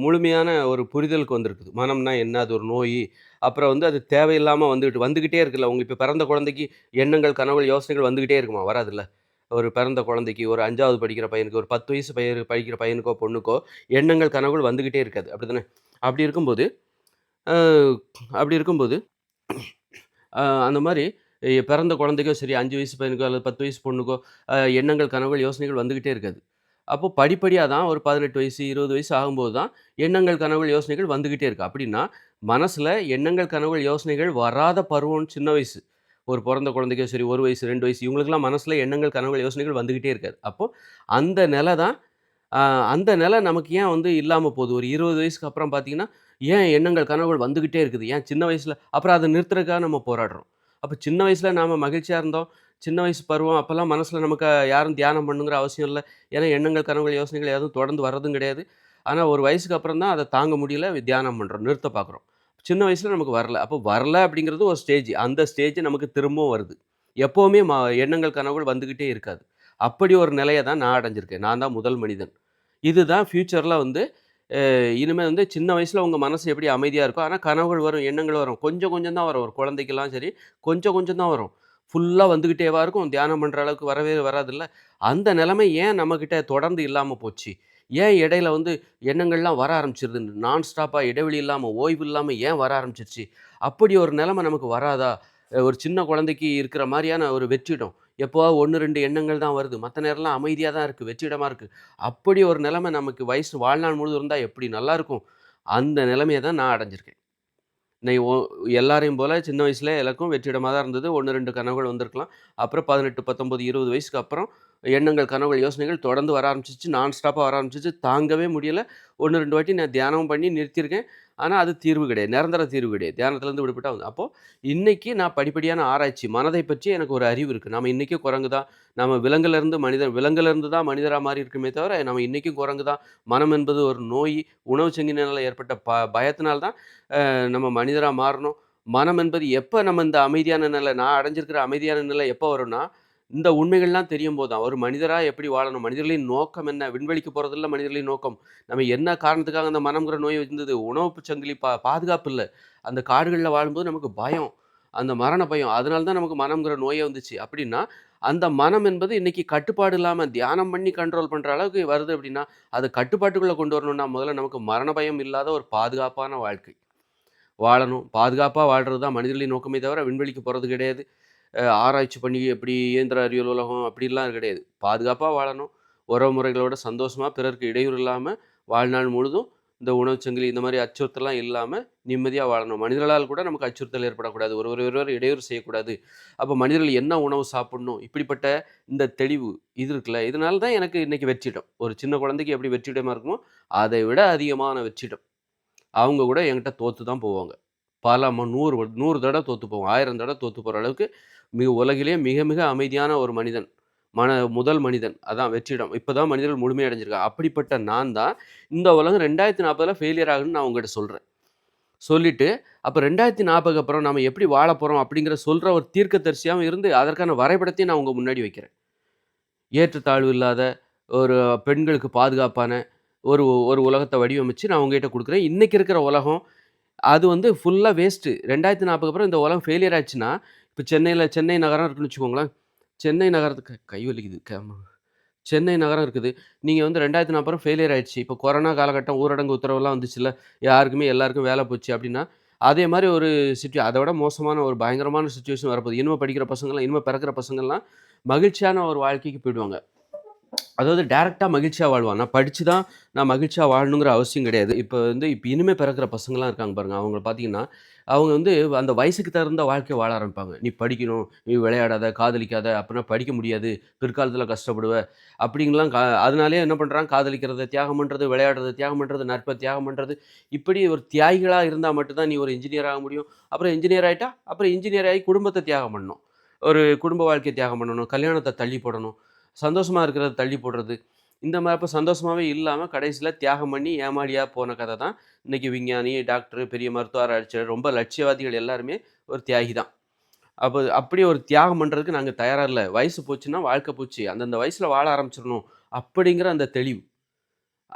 S1: முழுமையான ஒரு புரிதலுக்கு வந்திருக்குது. மனம்னா என்ன? அது ஒரு நோய். அப்புறம் வந்து அது தேவையில்லாமல் வந்துக்கிட்டு வந்துக்கிட்டே இருக்குல்ல. உங்களுக்கு இப்போ பிறந்த குழந்தைக்கு எண்ணங்கள் கனவுகள் யோசனைகள் வந்துக்கிட்டே இருக்குமா? வராதுல்ல. ஒரு பிறந்த குழந்தைக்கு ஒரு அஞ்சாவது படிக்கிற பையனுக்கு ஒரு பத்து வயசு பையன் படிக்கிற பையனுக்கோ பொண்ணுக்கோ எண்ணங்கள் கனவுகள் வந்துக்கிட்டே இருக்காது. அப்படி தானே அப்படி இருக்கும்போது அப்படி இருக்கும்போது அந்த மாதிரி பிறந்த குழந்தைக்கோ சரி அஞ்சு வயசு பையனுக்கோ அல்லது பத்து வயசு பொண்ணுக்கோ எண்ணங்கள் கனவுகள் யோசனைகள் வந்துக்கிட்டே இருக்காது. அப்போ படிப்படியாக தான் ஒரு பதினெட்டு வயசு இருபது வயசு ஆகும்போது தான் எண்ணங்கள் கனவுகள் யோசனைகள் வந்துக்கிட்டே இருக்குது அப்படின்னா மனசில் எண்ணங்கள் கனவுகள் யோசனைகள் வராத பருவம் சின்ன வயசு. ஒரு பிறந்த குழந்தைக்கோ சரி ஒரு வயசு ரெண்டு வயசு இவங்களுக்குலாம் மனசில் எண்ணங்கள் கனவுகள் யோசனைகள் வந்துக்கிட்டே இருக்காது. அப்போது அந்த நிலை தான் அந்த நிலை நமக்கு ஏன் வந்து இல்லாமல் போகுது? ஒரு இருபது வயசுக்கு அப்புறம் பார்த்தீங்கன்னா ஏன் எண்ணங்கள் கனவுகள் வந்துக்கிட்டே இருக்குது? ஏன் சின்ன வயசில் அப்புறம் அதை நிறுத்துறதுக்காக நம்ம போராடுறோம். அப்போ சின்ன வயசில் நாம் மகிழ்ச்சியாக இருந்தோம். சின்ன வயசு பருவம் அப்போல்லாம் மனசில் நமக்கு யாரும் தியானம் பண்ணுங்கிற அவசியம் இல்லை. ஏன்னா எண்ணங்கள் கனவுகள் யோசனைகள் எதுவும் தொடர்ந்து வர்றதும் கிடையாது. ஆனால் ஒரு வயசுக்கு அப்புறம் தான் அதை தாங்க முடியல. தியானம் பண்ணுறோம் நிறுத்த பார்க்குறோம் சின்ன வயசில் நமக்கு வரல. அப்போ வரல அப்படிங்கிறது ஒரு ஸ்டேஜ். அந்த ஸ்டேஜ் நமக்கு திரும்பவும் வருது. எப்போவுமே மா எண்ணங்கள் கனவுகள் வந்துக்கிட்டே இருக்காது. அப்படி ஒரு நிலையை தான் நான் அடைஞ்சிருக்கேன். நான் தான் முதல் மனிதன். இதுதான் ஃப்யூச்சரில் வந்து இனிமேல் வந்து சின்ன வயசில் உங்கள் மனசு எப்படி அமைதியாக இருக்கோ ஆனால் கனவுகள் வரும் எண்ணங்கள் வரும். கொஞ்சம் கொஞ்சம் தான் வரும். ஒரு குழந்தைக்கெல்லாம் சரி கொஞ்சம் கொஞ்சம் தான் வரும். ஃபுல்லாக வந்துக்கிட்டேவா இருக்கும். தியானம் பண்ணுற அளவுக்கு வரவே வராதில்ல. அந்த நிலைமை ஏன் நம்மக்கிட்ட தொடர்ந்து இல்லாமல் போச்சு? ஏன் இடையில வந்து எண்ணங்கள்லாம் வர ஆரம்பிச்சிருது? நான் ஸ்டாப்பாக இடைவெளி இல்லாமல் ஓய்வு இல்லாமல் ஏன் வர ஆரம்பிச்சிருச்சு? அப்படி ஒரு நிலைமை நமக்கு வராதா? ஒரு சின்ன குழந்தைக்கு இருக்கிற மாதிரியான ஒரு வெற்றிடம். எப்போ ஒன்று ரெண்டு எண்ணங்கள் தான் வருது மற்ற நேரம்லாம் அமைதியாக தான் இருக்குது வெற்றிடமாக இருக்குது அப்படி ஒரு நிலைமை நமக்கு வயசு வாழ்நாள் முழுதும் இருந்தால் எப்படி நல்லாயிருக்கும் அந்த நிலைமையை தான் நான் அடைஞ்சிருக்கேன் இன்னைக்கு ஓ எல்லாரையும் போல் சின்ன வயசில் எனக்கும் வெற்றிடமாக தான் இருந்தது. 1, 2 கனவுகள் வந்திருக்கலாம். அப்புறம் 18, 19, 20 வயசுக்கு அப்புறம் எண்ணங்கள், கனவுகள், யோசனைகள் தொடர்ந்து வர ஆரம்பிச்சிச்சு நான் ஸ்டாப்பாக வர ஆரம்பிச்சிச்சு தாங்கவே முடியல. 1, 2 வாட்டி நான் தியானம் பண்ணி நிறுத்தியிருக்கேன். ஆனால் அது தீர்வு கிடையாது. நிரந்தர தீர்வு கிடையாது. தியானத்துலேருந்து விடுபட்டால் வந்து அப்போது இன்றைக்கி நான் படிப்படியான ஆராய்ச்சி, மனதை பற்றி எனக்கு ஒரு அறிவு இருக்குது நம்ம இன்றைக்கும் குரங்கு தான். நம்ம விலங்குலேருந்து மனிதன் விலங்குலேருந்து தான் மனிதராக மாறி இருக்குமே தவிர, நம்ம இன்றைக்கும் குரங்கு தான். மனம் என்பது ஒரு நோய். உணவு சங்கினால் ஏற்பட்ட ப பயத்தினால்தான் நம்ம மனிதராக மாறணும் மனம் என்பது எப்போ நம்ம இந்த அமைதியான நிலை நான் அடைஞ்சிருக்கிற அமைதியான நிலை எப்போ வரும்னா, இந்த உண்மைகள்லாம் தெரியும் போது தான். ஒரு மனிதராக எப்படி வாழணும்? மனிதர்களின் நோக்கம் என்ன? விண்வெளிக்கு போகிறதில்ல மனிதர்களின் நோக்கம். நம்ம என்ன காரணத்துக்காக அந்த மனம்ங்கிற நோய் இருந்தது? உணவு சங்கிலி பா பாதுகாப்பு இல்லை அந்த காடுகளில் வாழும்போது நமக்கு பயம். அந்த மரண பயம். அதனால தான் நமக்கு மனம்ங்கிற நோயே வந்துச்சு. அப்படின்னா, அந்த மனம் என்பது இன்றைக்கி கட்டுப்பாடு இல்லாமல் தியானம் பண்ணி கண்ட்ரோல் பண்ணுற அளவுக்கு வருது அப்படின்னா, அதை கட்டுப்பாட்டுக்குள்ளே கொண்டு வரணும்னா, முதல்ல நமக்கு மரண பயம் இல்லாத ஒரு பாதுகாப்பான வாழ்க்கை. வாழணும். பாதுகாப்பாக வாழ்கிறது தான் மனிதர்களின் நோக்கமே தவிர, விண்வெளிக்கு போகிறது கிடையாது. ஆராய்ச்சி பண்ணி எப்படி இயந்திர அறிவியல் உலகம் அப்படிலாம் கிடையாது. பாதுகாப்பாக வாழணும். உறவு முறைகளோட சந்தோஷமாக பிறருக்கு இடையூறு இல்லாமல் வாழ்நாள் முழுதும் இந்த உணவு சங்கிலி இந்த மாதிரி அச்சுறுத்தலாம் இல்லாமல் நிம்மதியாக வாழணும். மனிதர்களால் கூட நமக்கு அச்சுறுத்தல் ஏற்படக்கூடாது. ஒருவர் ஒருவர் இடையூறு செய்யக்கூடாது. அப்போ மனிதர்கள் என்ன உணவு சாப்பிடணும்? இப்படிப்பட்ட இந்த தெளிவு இது இருக்குல்ல, இதனால தான் எனக்கு இன்றைக்கி வெற்றிடம். ஒரு சின்ன குழந்தைக்கு எப்படி வெற்றிடமாக இருக்குமோ, அதை விட அதிகமான வெற்றிடம். அவங்க கூட என்கிட்ட தோற்று தான் போவாங்க. பல ம 100 100 தடவ தோத்து போவாங்க. 1000 தடவ தோத்து போற அளவுக்கு மிக உலகிலேயே மிக மிக அமைதியான ஒரு மனிதன். மன முதல் மனிதன். அதான் வெற்றிடம். இப்போ தான் மனிதர்கள் முழுமையடைஞ்சிருக்காங்க அப்படிப்பட்ட நான் தான் இந்த உலகம் 2040ல ஃபெயிலியர் ஆகுன்னு நான் உங்கள்கிட்ட சொல்கிறேன் சொல்லிட்டு, அப்ப 2040க்கு அப்புறம் நம்ம எப்படி வாழ போகிறோம் அப்படிங்கிற சொல்கிற ஒரு தீர்க்கதரிசியாவும் இருந்து, அதற்கான வரைபடத்தையும் நான் உங்கள் முன்னாடி வைக்கிறேன். ஏற்றத்தாழ்வு இல்லாத, ஒரு பெண்களுக்கு பாதுகாப்பான ஒரு ஒரு உலகத்தை வடிவமைச்சு நான் உங்ககிட்ட கொடுக்குறேன் இன்றைக்கி இருக்கிற உலகம், அது வந்து ஃபுல்லாக வேஸ்ட்டு. 2040க்கு அப்புறம் இந்த உலகம் ஃபெயிலியர் ஆச்சுன்னா, இப்போ சென்னையில் சென்னை நகரம் இருக்குன்னு வச்சுக்கோங்களேன். சென்னை நகரத்துக்கு கை வலிக்குது. சென்னை நகரம் இருக்குது. நீங்கள் வந்து ரெண்டாயிரத்தி நாற்பது ஃபெயிலியர் ஆயிடுச்சு. இப்போ கொரோனா காலகட்டம், ஊரடங்கு உத்தரவுலாம் வந்துச்சுல்ல. யாருக்குமே எல்லாருக்கும் வேலை போச்சு அப்படின்னா, அதே மாதிரி ஒரு சுச்சுவே அதை விட மோசமான ஒரு பயங்கரமான சுச்சுவேஷன் வரப்போகுது. இனிமேல் படிக்கிற பசங்கள்லாம் இனிமேல் பிறக்கிற பசங்கள்லாம் மகிழ்ச்சியான ஒரு வாழ்க்கைக்கு போயிடுவாங்க. அதாவது டேரெக்டாக மகிழ்ச்சியாக வாழ்வான். நான் படித்து தான் நான் மகிழ்ச்சியாக வாழணுங்கிற அவசியம் கிடையாது. இப்போ வந்து இப்போ இனிமேல் பிறக்கிற பசங்களாம் இருக்காங்க பாருங்கள் அவங்கள பார்த்தீங்கன்னா, அவங்க வந்து அந்த வயசுக்கு தகுந்த வாழ்க்கையை வாழ ஆரம்பிப்பாங்க. "நீ படிக்கணும், நீ விளையாடாத, காதலிக்காத, அப்படின்னா படிக்க முடியாது, பிற்காலத்தில் கஷ்டப்படுவ." அப்படிங்கலாம் கா அதனாலே என்ன பண்ணுறாங்க காதலிக்கிறத தியாகம் பண்ணுறது விளையாடுறது தியாகம் பண்ணுறது நட்ப தியாகம் பண்ணுறது இப்படி ஒரு தியாகிகளாக இருந்தால் மட்டும்தான் நீ ஒரு இன்ஜினியர் ஆக முடியும். அப்புறம் இன்ஜினியர் ஆகிட்டா அப்புறம் இன்ஜினியர் ஆகி குடும்பத்தை தியாகம் பண்ணணும். ஒரு குடும்ப வாழ்க்கையை தியாகம் பண்ணணும். கல்யாணத்தை தள்ளி போடணும். சந்தோஷமாக இருக்கிறத தள்ளி போடுறது. இந்த மாதிரி இப்போ சந்தோஷமாகவே இல்லாமல் கடைசியில் தியாகம் பண்ணி ஏமாடியாக போன கதை தான், இன்றைக்கி விஞ்ஞானி, டாக்டர், பெரிய மருத்துவ ஆராய்ச்சியாளர், ரொம்ப லட்சியவாதிகள் எல்லாருமே ஒரு தியாகி தான். அப்போ அப்படி ஒரு தியாகம் பண்ணுறதுக்கு நாங்கள் தயாராக இல்லை வயசு போச்சுன்னா வாழ்க்கை போச்சு. அந்தந்த வயசில் வாழ ஆரம்பிச்சிடணும் அப்படிங்கிற அந்த தெளிவு.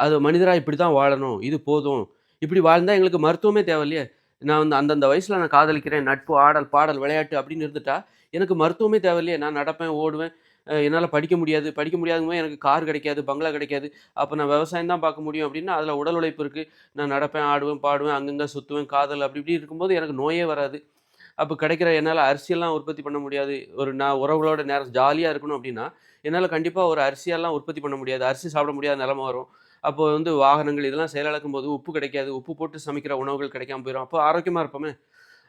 S1: அது மனிதராக இப்படி தான் வாழணும். இது போதும். இப்படி வாழ்ந்தால் எங்களுக்கு மருத்துவமே தேவையில்லையே. நான் வந்து அந்தந்த வயசில் நான் காதலிக்கிறேன், நட்பு, ஆடல், பாடல், விளையாட்டு அப்படின்னு இருந்துட்டா, எனக்கு மருத்துவமே தேவையில்லையே. நான் நடப்பேன், ஓடுவேன். என்னால் படிக்க முடியாது. படிக்க முடியாதங்கும்போது எனக்கு கார் கிடைக்காது, பங்களா கிடைக்காது. அப்போ நான் விவசாயம் தான் பார்க்க முடியும் அப்படின்னா, அதில் உடல் உழைப்பு இருக்குது நான் நடப்பேன், ஆடுவேன், பாடுவேன், அங்கங்கே சுற்றுவேன் காதல் அப்படி இப்படி இருக்கும்போது எனக்கு நோயே வராது. அப்போ கிடைக்கிற என்னால் அரிசியெல்லாம் உற்பத்தி பண்ண முடியாது. ஒரு நான் உறவுகளோட நேரம் ஜாலியாக இருக்கணும் அப்படின்னா, என்னால் கண்டிப்பாக ஒரு அரிசியெல்லாம் உற்பத்தி பண்ண முடியாது. அரிசி சாப்பிட முடியாத நிலமை வரும். அப்போ வந்து வாகனங்கள் இதெல்லாம் செயலிழக்கும்போது உப்பு கிடைக்காது. உப்பு போட்டு சமைக்கிற உணவுகள் கிடைக்காம போயிடும் அப்போ ஆரோக்கியமாக இருப்போமே.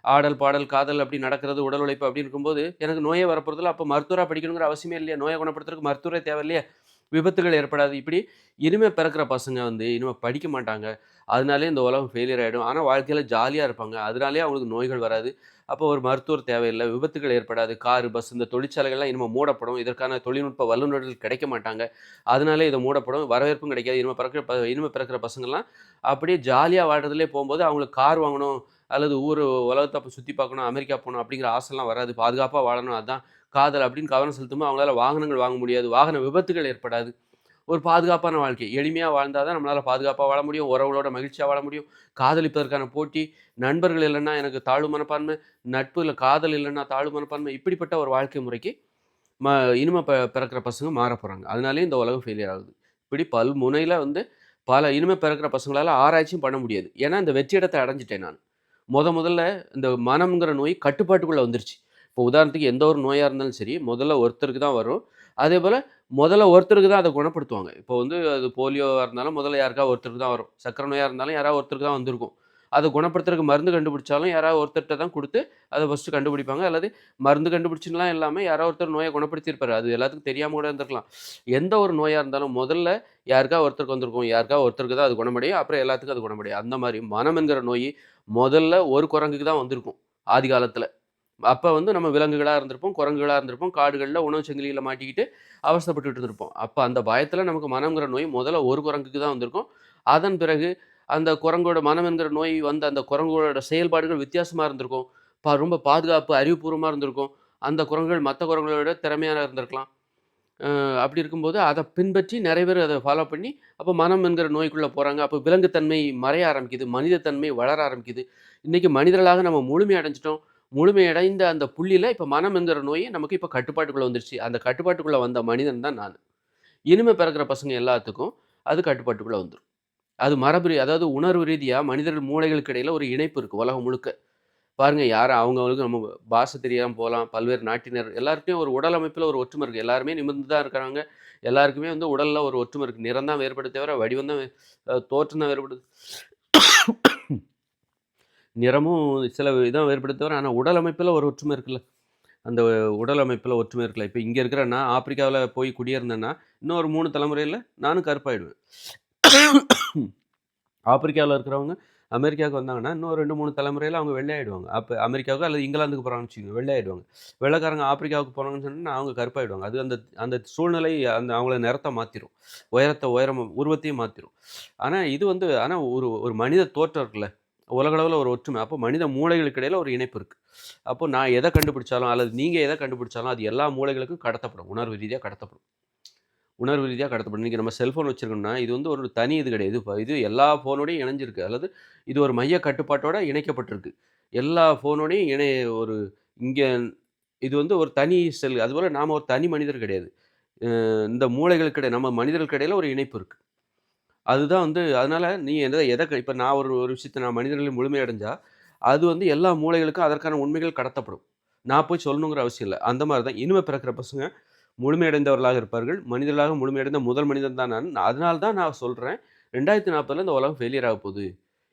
S1: ஆடல், பாடல், காதல் அப்படி நடக்கிறது, உடல் உழைப்பு அப்படி இருக்கும்போது, எனக்கு நோயே வரப்போறதில்ல. அப்போ மருத்துவராக படிக்கணுங்கிற அவசியமே இல்லையா நோயை குணப்படுத்துறதுக்கு மருத்துவரே தேவையில்லையே. விபத்துகள் ஏற்படாது. இப்படி இனிமே பிறக்கிற பசங்க வந்து இனிமேல் படிக்க மாட்டாங்க. அதனாலேயே இந்த உலகம் ஃபெயிலியர் ஆகிடும் ஆனால் வாழ்க்கையில் ஜாலியாக இருப்பாங்க. அதனாலேயே அவங்களுக்கு நோய்கள் வராது. அப்போ ஒரு மருத்துவர் தேவையில்லை விபத்துகள் ஏற்படாது. காரு, பஸ் இந்த தொழிற்சாலைகள்லாம் இனிமேல் மூடப்படும். இதற்கான தொழில்நுட்ப வல்லுநர்கள் கிடைக்க மாட்டாங்க. அதனாலே இதை மூடப்படும். வரவேற்பும் கிடைக்காது. இனிமேல் பிறக்கிற ப இனிமே பிறக்கிற பசங்கள்லாம் அப்படியே ஜாலியாக வாழ்கிறதுலே போகும்போது அவங்களுக்கு கார் வாங்கணும், அல்லது ஒவ்வொரு உலகத்தை அப்போ சுற்றி பார்க்கணும், அமெரிக்கா போகணும் அப்படிங்கிற ஆசைலாம் வராது. பாதுகாப்பாக வாழணும். அதுதான் காதல் அப்படின்னு கவனம் செலுத்தும்போது, அவங்களால வாகனங்கள் வாங்க முடியாது. வாகன விபத்துகள் ஏற்படாது. ஒரு பாதுகாப்பான வாழ்க்கை. எளிமையாக வாழ்ந்தால் தான் நம்மளால் பாதுகாப்பாக வாழ முடியும். உறவுகளோட மகிழ்ச்சியாக வாழ முடியும். காதலிப்பதற்கான போட்டி, நண்பர்கள் இல்லைன்னா எனக்கு தாழ்வு மனப்பான்மை, நட்பு இல்லை காதல் இல்லைன்னா தாழ்வு மனப்பான்மை. இப்படிப்பட்ட ஒரு வாழ்க்கை முறைக்கு ம இனிமே ப பிறக்கிற பசங்க மாற போகிறாங்க அதனாலே இந்த உலகம் ஃபெயிலியர் ஆகுது. இப்படி பல்முனையில வந்து பல இனிமே பிறக்கிற பசங்களால் ஆராய்ச்சியும் பண்ண முடியாது. ஏன்னா, இந்த வெற்றிடத்த அடைஞ்சிட்டேன் நான். முத முதல்ல இந்த மனம்ங்கிற நோய் கட்டுப்பாட்டுக்குள்ளே வந்துருச்சு. இப்போ உதாரணத்துக்கு எந்த ஒரு நோயாக இருந்தாலும் சரி, முதல்ல ஒருத்தருக்கு தான் வரும். அதே போல் முதல்ல ஒருத்தருக்கு தான் அதை குணப்படுத்துவாங்க. இப்போ வந்து அது போலியோவாக இருந்தாலும் முதல்ல யாருக்கா ஒருத்தருக்கு தான் வரும். சக்கரை நோயாக இருந்தாலும் யாராவது ஒருத்தருக்கு தான் வந்திருக்கும். அதை குணப்படுத்துறதுக்கு மருந்து கண்டுபிடிச்சாலும் யாராவது ஒருத்தர்கிட்ட தான் கொடுத்து அதை ஃபஸ்ட்டு கண்டுபிடிப்பாங்க. அல்லது மருந்து கண்டுபிடிச்சுலாம் இல்லாமல் யாரோ ஒருத்தர் நோயை குணப்படுத்தியிருப்பார். அது எல்லாத்துக்கும் தெரியாமல் கூட இருந்திருக்கலாம். எந்த ஒரு நோயாக இருந்தாலும் முதல்ல யாருக்கா ஒருத்தருக்கு வந்திருக்கும் யாருக்கா ஒருத்தருக்கு தான் அது குணமடையும் அப்புறம் எல்லாத்துக்கும் அது குணமடையும். அந்த மாதிரி மனம் என்கிற நோய் முதல்ல ஒரு குரங்குக்கு தான் வந்திருக்கும் ஆதி காலத்தில். அப்போ வந்து நம்ம விலங்குகளாக இருந்திருப்போம் குரங்குகளாக இருந்திருப்போம் காடுகளில் உணவு சங்கிலியில் மாட்டிக்கிட்டு அவஸ்தைப்பட்டுட்டு இருந்திருப்போம். அப்போ அந்த பயத்தில் நமக்கு மனம்ங்கிற நோய் முதல்ல ஒரு குரங்குக்கு தான் வந்திருக்கும். அதன் பிறகு அந்த குரங்கோட மனம் என்கிற நோய் வந்த அந்த குரங்கோட செயல்பாடுகள் வித்தியாசமாக இருந்திருக்கும். பா ரொம்ப பாதுகாப்பு அறிவுபூர்வமாக இருந்திருக்கும். அந்த குரங்குகள் மற்ற குரங்களை விட திறமையாக இருந்திருக்கலாம். அப்படி இருக்கும்போது அதை பின்பற்றி நிறைய பேர் அதை ஃபாலோ பண்ணி அப்போ மனம் என்கிற நோய்க்குள்ளே போகிறாங்க அப்போ விலங்குத்தன்மை மறைய ஆரம்பிக்குது மனிதத்தன்மை வளர ஆரம்பிக்குது. இன்றைக்கி மனிதர்களாக நம்ம முழுமை அடைஞ்சிட்டோம். முழுமை அடைந்த அந்த புள்ளியில் இப்போ மனம் என்கிற நோயை நமக்கு இப்போ கட்டுப்பாட்டுக்குள்ளே வந்துருச்சு. அந்த கட்டுப்பாட்டுக்குள்ளே வந்த மனிதன் தான் நான். இனிமே பிறக்கிற பசங்க எல்லாத்துக்கும் அது கட்டுப்பாட்டுக்குள்ளே வந்துடும் அது மரபு அதாவது உணர்வு ரீதியாக மனிதர்கள் மூளைகளுக்கு இடையில் ஒரு இணைப்பு இருக்குது உலகம் முழுக்க. பாருங்கள் யார் அவங்கவுங்களுக்கு நம்ம பாஷை தெரியாமல் போகலாம் பல்வேறு நாட்டினர் எல்லாருக்குமே ஒரு உடல் அமைப்பில் ஒரு ஒற்றுமை இருக்குது எல்லாருமே நிமிர்ந்து தான் இருக்கிறாங்க. எல்லாருக்குமே வந்து உடலில் ஒரு ஒற்றுமை இருக்குது நிறம் தான் வேறுபடுது தவிர வடிவம் தான் தோற்றம் தான் வேறுபடுது. நிறமும் சில இதான் வேறுபடுது தவிர ஆனால் உடல் அமைப்பில் ஒரு ஒற்றுமை இருக்குல்ல. அந்த உடல் அமைப்பில் ஒற்றுமை இருக்கல இப்போ இங்கே இருக்கிறேன்னா ஆப்பிரிக்காவில் போய் குடியிருந்தேன்னா இன்னும் ஒரு மூணு தலைமுறையில் நானும் கருப்பாயிடுவேன். ஆப்பிரிக்காவில் இருக்கிறவங்க அமெரிக்காவுக்கு வந்தாங்கன்னா இன்னும் ரெண்டு மூணு தலைமுறையில் அவங்க வெள்ளையாயிடுவாங்க. அப்போ அமெரிக்காவுக்கு அல்லது இங்கிலாந்துக்கு போகிறாங்கன்னு வச்சுக்கோங்க வெள்ளையாயிடுவாங்க. வெள்ளைக்காரங்க ஆப்பிரிக்காவுக்கு போனாங்கன்னு சொன்னால் அவங்க கருப்பாயிடுவாங்க. அது அந்த அந்த சூழ்நிலை அந்த அவங்கள நிறத்தை மாற்றிடும் உயரத்தை உயரம் உருவத்தையும் மாற்றிடும் ஆனால் இது வந்து ஆனால் ஒரு ஒரு மனித தோற்றம் இருக்குல்ல. உலகளவில் ஒரு ஒற்றுமை. அப்போ மனித மூளைகளுக்கு இடையில் ஒரு இணைப்பு இருக்குது அப்போ நான் எதை கண்டுபிடிச்சாலும் அல்லது நீங்கள் எதை கண்டுபிடிச்சாலும் அது எல்லா மூளைகளுக்கும் கடத்தப்படும். உணர்வு ரீதியாக கடத்தப்படும். உணர்வு ரீதியாக கடத்தப்படும். இன்றைக்கி நம்ம செல்ஃபோன் வச்சுருக்கோம்னா இது வந்து ஒரு தனி இது கிடையாது. இப்போ இது எல்லா ஃபோனோடையும் இணைஞ்சிருக்கு. அல்லது இது ஒரு மைய கட்டுப்பாட்டோடு இணைக்கப்பட்டிருக்கு. எல்லா ஃபோனோடையும் இணை ஒரு இங்கே இது வந்து ஒரு தனி செல் அதுபோல் நாம் ஒரு தனி மனிதர் கிடையாது. இந்த மூளைகளுக்கிடையே நம்ம மனிதர்களுக்கு ஒரு இணைப்பு இருக்குது அதுதான் வந்து அதனால் நீ எதை எதை இப்போ நான் ஒரு ஒரு விஷயத்தை நான் மனிதர்களையும் முழுமையடைஞ்சால் அது வந்து எல்லா மூளைகளுக்கும் அதற்கான உண்மைகள் கடத்தப்படும். நான் போய் சொல்லணுங்கிற அவசியம் இல்லை. அந்த மாதிரி தான். இனிமேல் பிறக்கிற பசங்க முழுமையடைந்தவர்களாக இருப்பார்கள். மனிதர்களாக முழுமையடைந்த முதல் மனிதன் தான் நான். அதனால தான் நான் சொல்கிறேன் ரெண்டாயிரத்தி நாற்பதில் இந்த உலகம் ஃபெயிலியர் ஆக போகுது.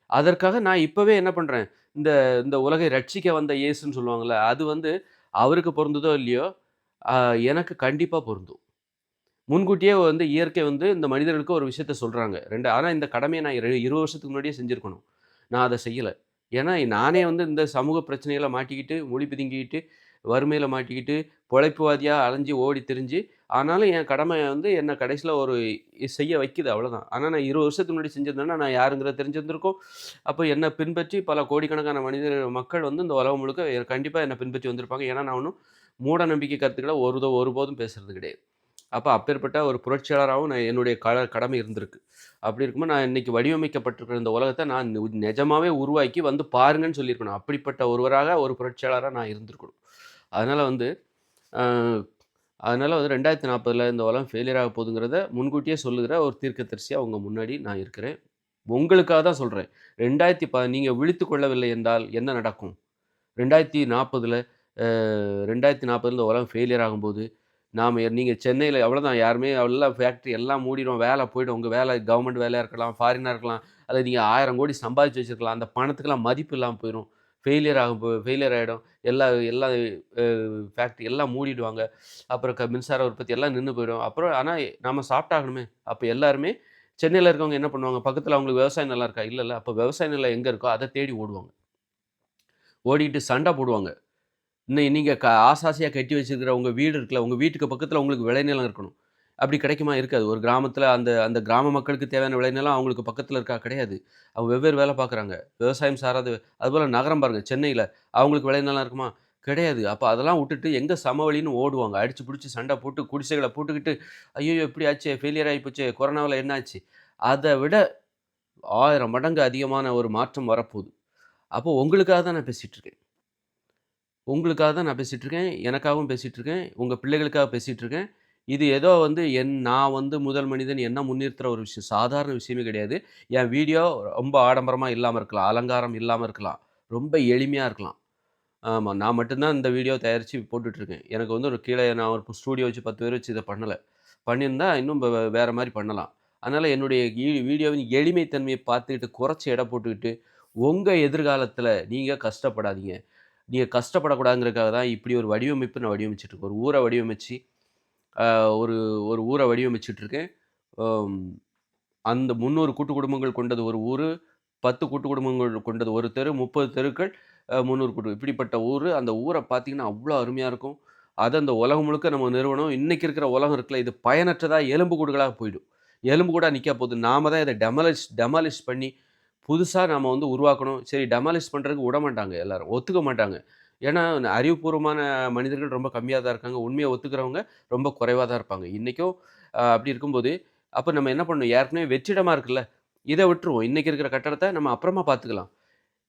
S1: அதற்காக நான் இப்போவே என்ன பண்ணுறேன் இந்த இந்த உலகை ரட்சிக்க வந்த இயேசுன்னு சொல்லுவாங்கள்ல அது வந்து அவருக்கு பொருந்துதோ இல்லையோ எனக்கு கண்டிப்பாக பொருந்தும். முன்கூட்டியே வந்து இயற்கை வந்து இந்த மனிதர்களுக்கு ஒரு விஷயத்த சொல்கிறாங்க ரெண்டு ஆனால் இந்த கடமையை நான் இருபது வருஷத்துக்கு முன்னாடியே செஞ்சுருக்கணும். நான் அதை செய்யலை. ஏன்னா நானே வந்து இந்த சமூக பிரச்சனைகளை மாட்டிக்கிட்டு மொழி பிதுங்கிக்கிட்டு வறுமையில் மாட்டிக்கிட்டு பொழைப்புவாதியாக அலைஞ்சு ஓடி திரிஞ்சு ஆனாலும் என் கடமை வந்து என்னை கடைசியில் ஒரு செய்ய வைக்குது அவ்வளோதான் ஆனால் நான் இருபது வருஷத்துக்கு முன்னாடி செஞ்சிருந்தேன்னா நான் யாருங்கிறத தெரிஞ்சிருந்திருக்கோம். அப்போ என்னை பின்பற்றி பல கோடிக்கணக்கான மனிதர் மக்கள் வந்து இந்த உலகம் முழுக்க கண்டிப்பாக என்னை பின்பற்றி வந்திருப்பாங்க. ஏன்னா நான் ஒன்றும் மூட நம்பிக்கை கருத்துக்களை ஒரு ஒருபோதும் பேசுகிறது கிடையாது. அப்போ அப்பேற்பட்ட ஒரு புரட்சியாளராகவும் நான் என்னுடைய க கடமை இருந்திருக்கு. அப்படி இருக்கும்போது நான் இன்றைக்கி வடிவமைக்கப்பட்டிருக்கிற இந்த உலகத்தை நான் நிஜமாகவே நிஜமாவே உருவாக்கி வந்து பாருங்கன்னு சொல்லியிருக்கணும். அப்படிப்பட்ட ஒருவராக ஒரு புரட்சியாளராக நான் இருந்திருக்கணும். அதனால் வந்து அதனால் வந்து ரெண்டாயிரத்தி நாற்பதில் இந்த உலகம் ஃபெயிலியர் ஆக போகுதுங்கிறத முன்கூட்டியே சொல்லுகிற ஒரு தீர்க்கதரிசியாக உங்கள் முன்னாடி நான் இருக்கிறேன். உங்களுக்காக தான் சொல்கிறேன் ரெண்டாயிரத்தி ப நீங்கள் விழித்து கொள்ளவில்லை என்றால் என்ன நடக்கும்? ரெண்டாயிரத்தி நாற்பதில் ரெண்டாயிரத்தி நாற்பதில் இந்த உலகம் ஃபெயிலியர் ஆகும்போது நாம் நீங்கள் சென்னையில் அவ்வளோதான் யாருமே எல்லாம் ஃபேக்ட்ரி எல்லாம் மூடிடும் வேலை போய்டும். உங்கள் வேலை கவர்மெண்ட் வேலையாக இருக்கலாம் ஃபாரினாக இருக்கலாம். அதில் நீங்கள் ஆயிரம் கோடி சம்பாதிச்சு வச்சுருக்கலாம். அந்த பணத்துக்கெல்லாம் மதிப்பு இல்லாமல் போயிடும் ஃபெயிலியர் ஆகும் ஃபெயிலியர் ஆகிடும் எல்லா எல்லா ஃபேக்ட்ரி எல்லாம் மூடிடுவாங்க. அப்புறம் க மின்சார உற்பத்தி எல்லாம் நின்று போயிடும். அப்புறம் ஆனால் நம்ம சாப்பிட்டாகணுமே. அப்போ எல்லாருமே சென்னையில் இருக்கவங்க என்ன பண்ணுவாங்க? பக்கத்தில் அவங்களுக்கு விவசாயம் நல்லா இருக்கா? இல்லை இல்லை. அப்போ விவசாய நிலம் எங்கே இருக்கோ அதை தேடி ஓடுவாங்க. ஓடிட்டு சண்டை போடுவாங்க. இன்னும் நீங்கள் க ஆசாசியாக கட்டி வச்சிருக்கிற உங்கள் வீடு இருக்குல்ல உங்கள் வீட்டுக்கு பக்கத்தில் உங்களுக்கு விளைநிலம் இருக்கணும். அப்படி கிடைக்குமா? இருக்காது. ஒரு கிராமத்தில் அந்த அந்த கிராம மக்களுக்கு தேவையான விளைநிலம் அவங்களுக்கு பக்கத்தில் இருக்கா? கிடையாது. அவங்க வெவ்வேறு வேலை பார்க்குறாங்க. விவசாயம் சாராத அதுபோல் நகரம் பாருங்கள் சென்னையில். அவங்களுக்கு விளைநிலம் இருக்குமா? கிடையாது. அப்போ அதெல்லாம் விட்டுட்டு எங்கே சமவெளின்னு ஓடுவாங்க. அடித்து பிடிச்சி சண்டை போட்டு குடிசைகளை போட்டுக்கிட்டு ஐயோ எப்படி ஆச்சு? ஃபெயிலியர் ஆகி போச்சு? கொரோனாவில் என்னாச்சு அதை விட ஆயிரம் மடங்கு அதிகமான ஒரு மாற்றம் வரப்போகுது. அப்போ உங்களுக்காக தான் நான் பேசிகிட்ருக்கேன் உங்களுக்காக தான் நான் பேசிகிட்டு இருக்கேன். எனக்காகவும் பேசிகிட்டு இருக்கேன். உங்கள் பிள்ளைகளுக்காக பேசிகிட்டு இருக்கேன். இது ஏதோ வந்து என் நான் வந்து முதல் மனிதன் என்ன முன்னிறுத்துகிற ஒரு விஷயம்? சாதாரண விஷயமே கிடையாது. என் வீடியோ ரொம்ப ஆடம்பரமாக இல்லாமல் இருக்கலாம். அலங்காரம் இல்லாமல் இருக்கலாம். ரொம்ப எளிமையாக இருக்கலாம். ஆமாம் நான் மட்டும்தான் இந்த வீடியோ தயாரித்து போட்டுட்ருக்கேன். எனக்கு வந்து ஒரு கீழே நான் ஒரு ஸ்டூடியோ வச்சு பத்து பேர் வச்சு இதை பண்ணலை. பண்ணியிருந்தால் இன்னும் வேறு மாதிரி பண்ணலாம். அதனால் என்னுடைய வீடியோவின் எளிமைத்தன்மையை பார்த்துக்கிட்டு குறைச்சி எடை போட்டுக்கிட்டு உங்கள் எதிர்காலத்தில் நீங்கள் கஷ்டப்படாதீங்க. நீங்கள் கஷ்டப்படக்கூடாதுங்கிறதுக்காக தான் இப்படி ஒரு வடிவமைப்பு நான் வடிவமைச்சிட்ருக்கேன். ஒரு ஊரை வடிவமைச்சு ஒரு ஒரு ஊரை வடிவமைச்சிட்டு இருக்கேன் அந்த முந்நூறு கூட்டு குடும்பங்கள் கொண்டது ஒரு ஊர் பத்து கூட்டு குடும்பங்கள் கொண்டது ஒரு தெரு முப்பது தெருக்கள் முந்நூறு கூட்டு இப்படிப்பட்ட ஊர். அந்த ஊரை பார்த்தீங்கன்னா அவ்வளோ அருமையாக இருக்கும். அது அந்த உலகம் முழுக்க நம்ம நிறுவனம். இன்றைக்கி இருக்கிற உலகம் இருக்குல்ல இது பயனற்றதாக எலும்பு கூடுகளாக போயிடும். எலும்பு கூட நிற்க போகுது நாம தான் இதை டெமாலிஷ் டெமாலிஷ் பண்ணி புதுசாக நாம் வந்து உருவாக்கணும். சரி டெமாலிஷ் பண்ணுறதுக்கு விட மாட்டாங்க எல்லோரும். ஒத்துக்க மாட்டாங்க. ஏன்னா அறிவுபூர்வமான மனிதர்கள் ரொம்ப கம்மியாக தான் இருக்காங்க. உண்மையை ஒத்துக்கிறவங்க ரொம்ப குறைவாக தான் இருப்பாங்க. இன்றைக்கும் அப்படி இருக்கும்போது அப்போ நம்ம என்ன பண்ணணும்? ஏற்கனவே வெற்றிடமாக இருக்குல்ல இதை விட்டுருவோம். இன்றைக்கி இருக்கிற கட்டடத்தை நம்ம அப்புறமா பார்த்துக்கலாம்.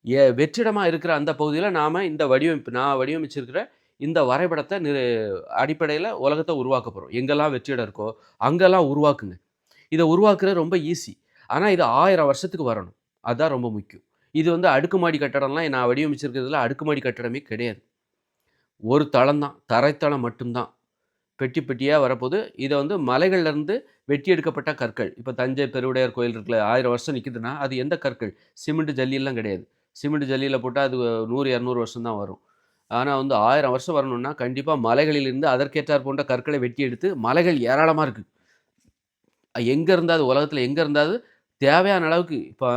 S1: ஏ வெற்றிடமாக இருக்கிற அந்த பகுதியில் நாம் இந்த வடிவமைப்பு நான் வடிவமைச்சிருக்கிற இந்த வரைபடத்தை நிறு அடிப்படையில் உலகத்தை உருவாக்க போகிறோம் எங்கெல்லாம் வெற்றிடம் இருக்கோ அங்கெல்லாம் உருவாக்குங்க. இதை உருவாக்குறது ரொம்ப ஈஸி ஆனால் இது ஆயிரம் வருஷத்துக்கு வரணும். அதுதான் ரொம்ப முக்கியம். இது வந்து அடுக்குமாடி கட்டடம்லாம் நான் வடிவமைச்சிருக்கிறதுல அடுக்குமாடி கட்டடமே கிடையாது. ஒரு தளம் தான் தரைத்தளம் மட்டும்தான். பெட்டி பெட்டியாக வரப்போது இதை வந்து மலைகள்லேருந்து வெட்டி எடுக்கப்பட்ட கற்கள். இப்போ தஞ்சை பெருவுடையார் கோயில் இருக்குல்ல ஆயிரம் வருஷம் நிற்குதுன்னா அது எந்த கற்கள்? சிமெண்ட் ஜல்லியெல்லாம் கிடையாது. சிமெண்ட் ஜல்லியில் போட்டால் அது நூறு இரநூறு வருஷம் தான் வரும். ஆனால் வந்து ஆயிரம் வருஷம் வரணும்னா கண்டிப்பாக மலைகளிலிருந்து அதற்கேற்றார் போன்ற கற்களை வெட்டி எடுத்து மலைகள் ஏராளமாக இருக்குது எங்கே இருந்தாது உலகத்தில் எங்கே இருந்தாது தேவையான அளவுக்கு இப்போ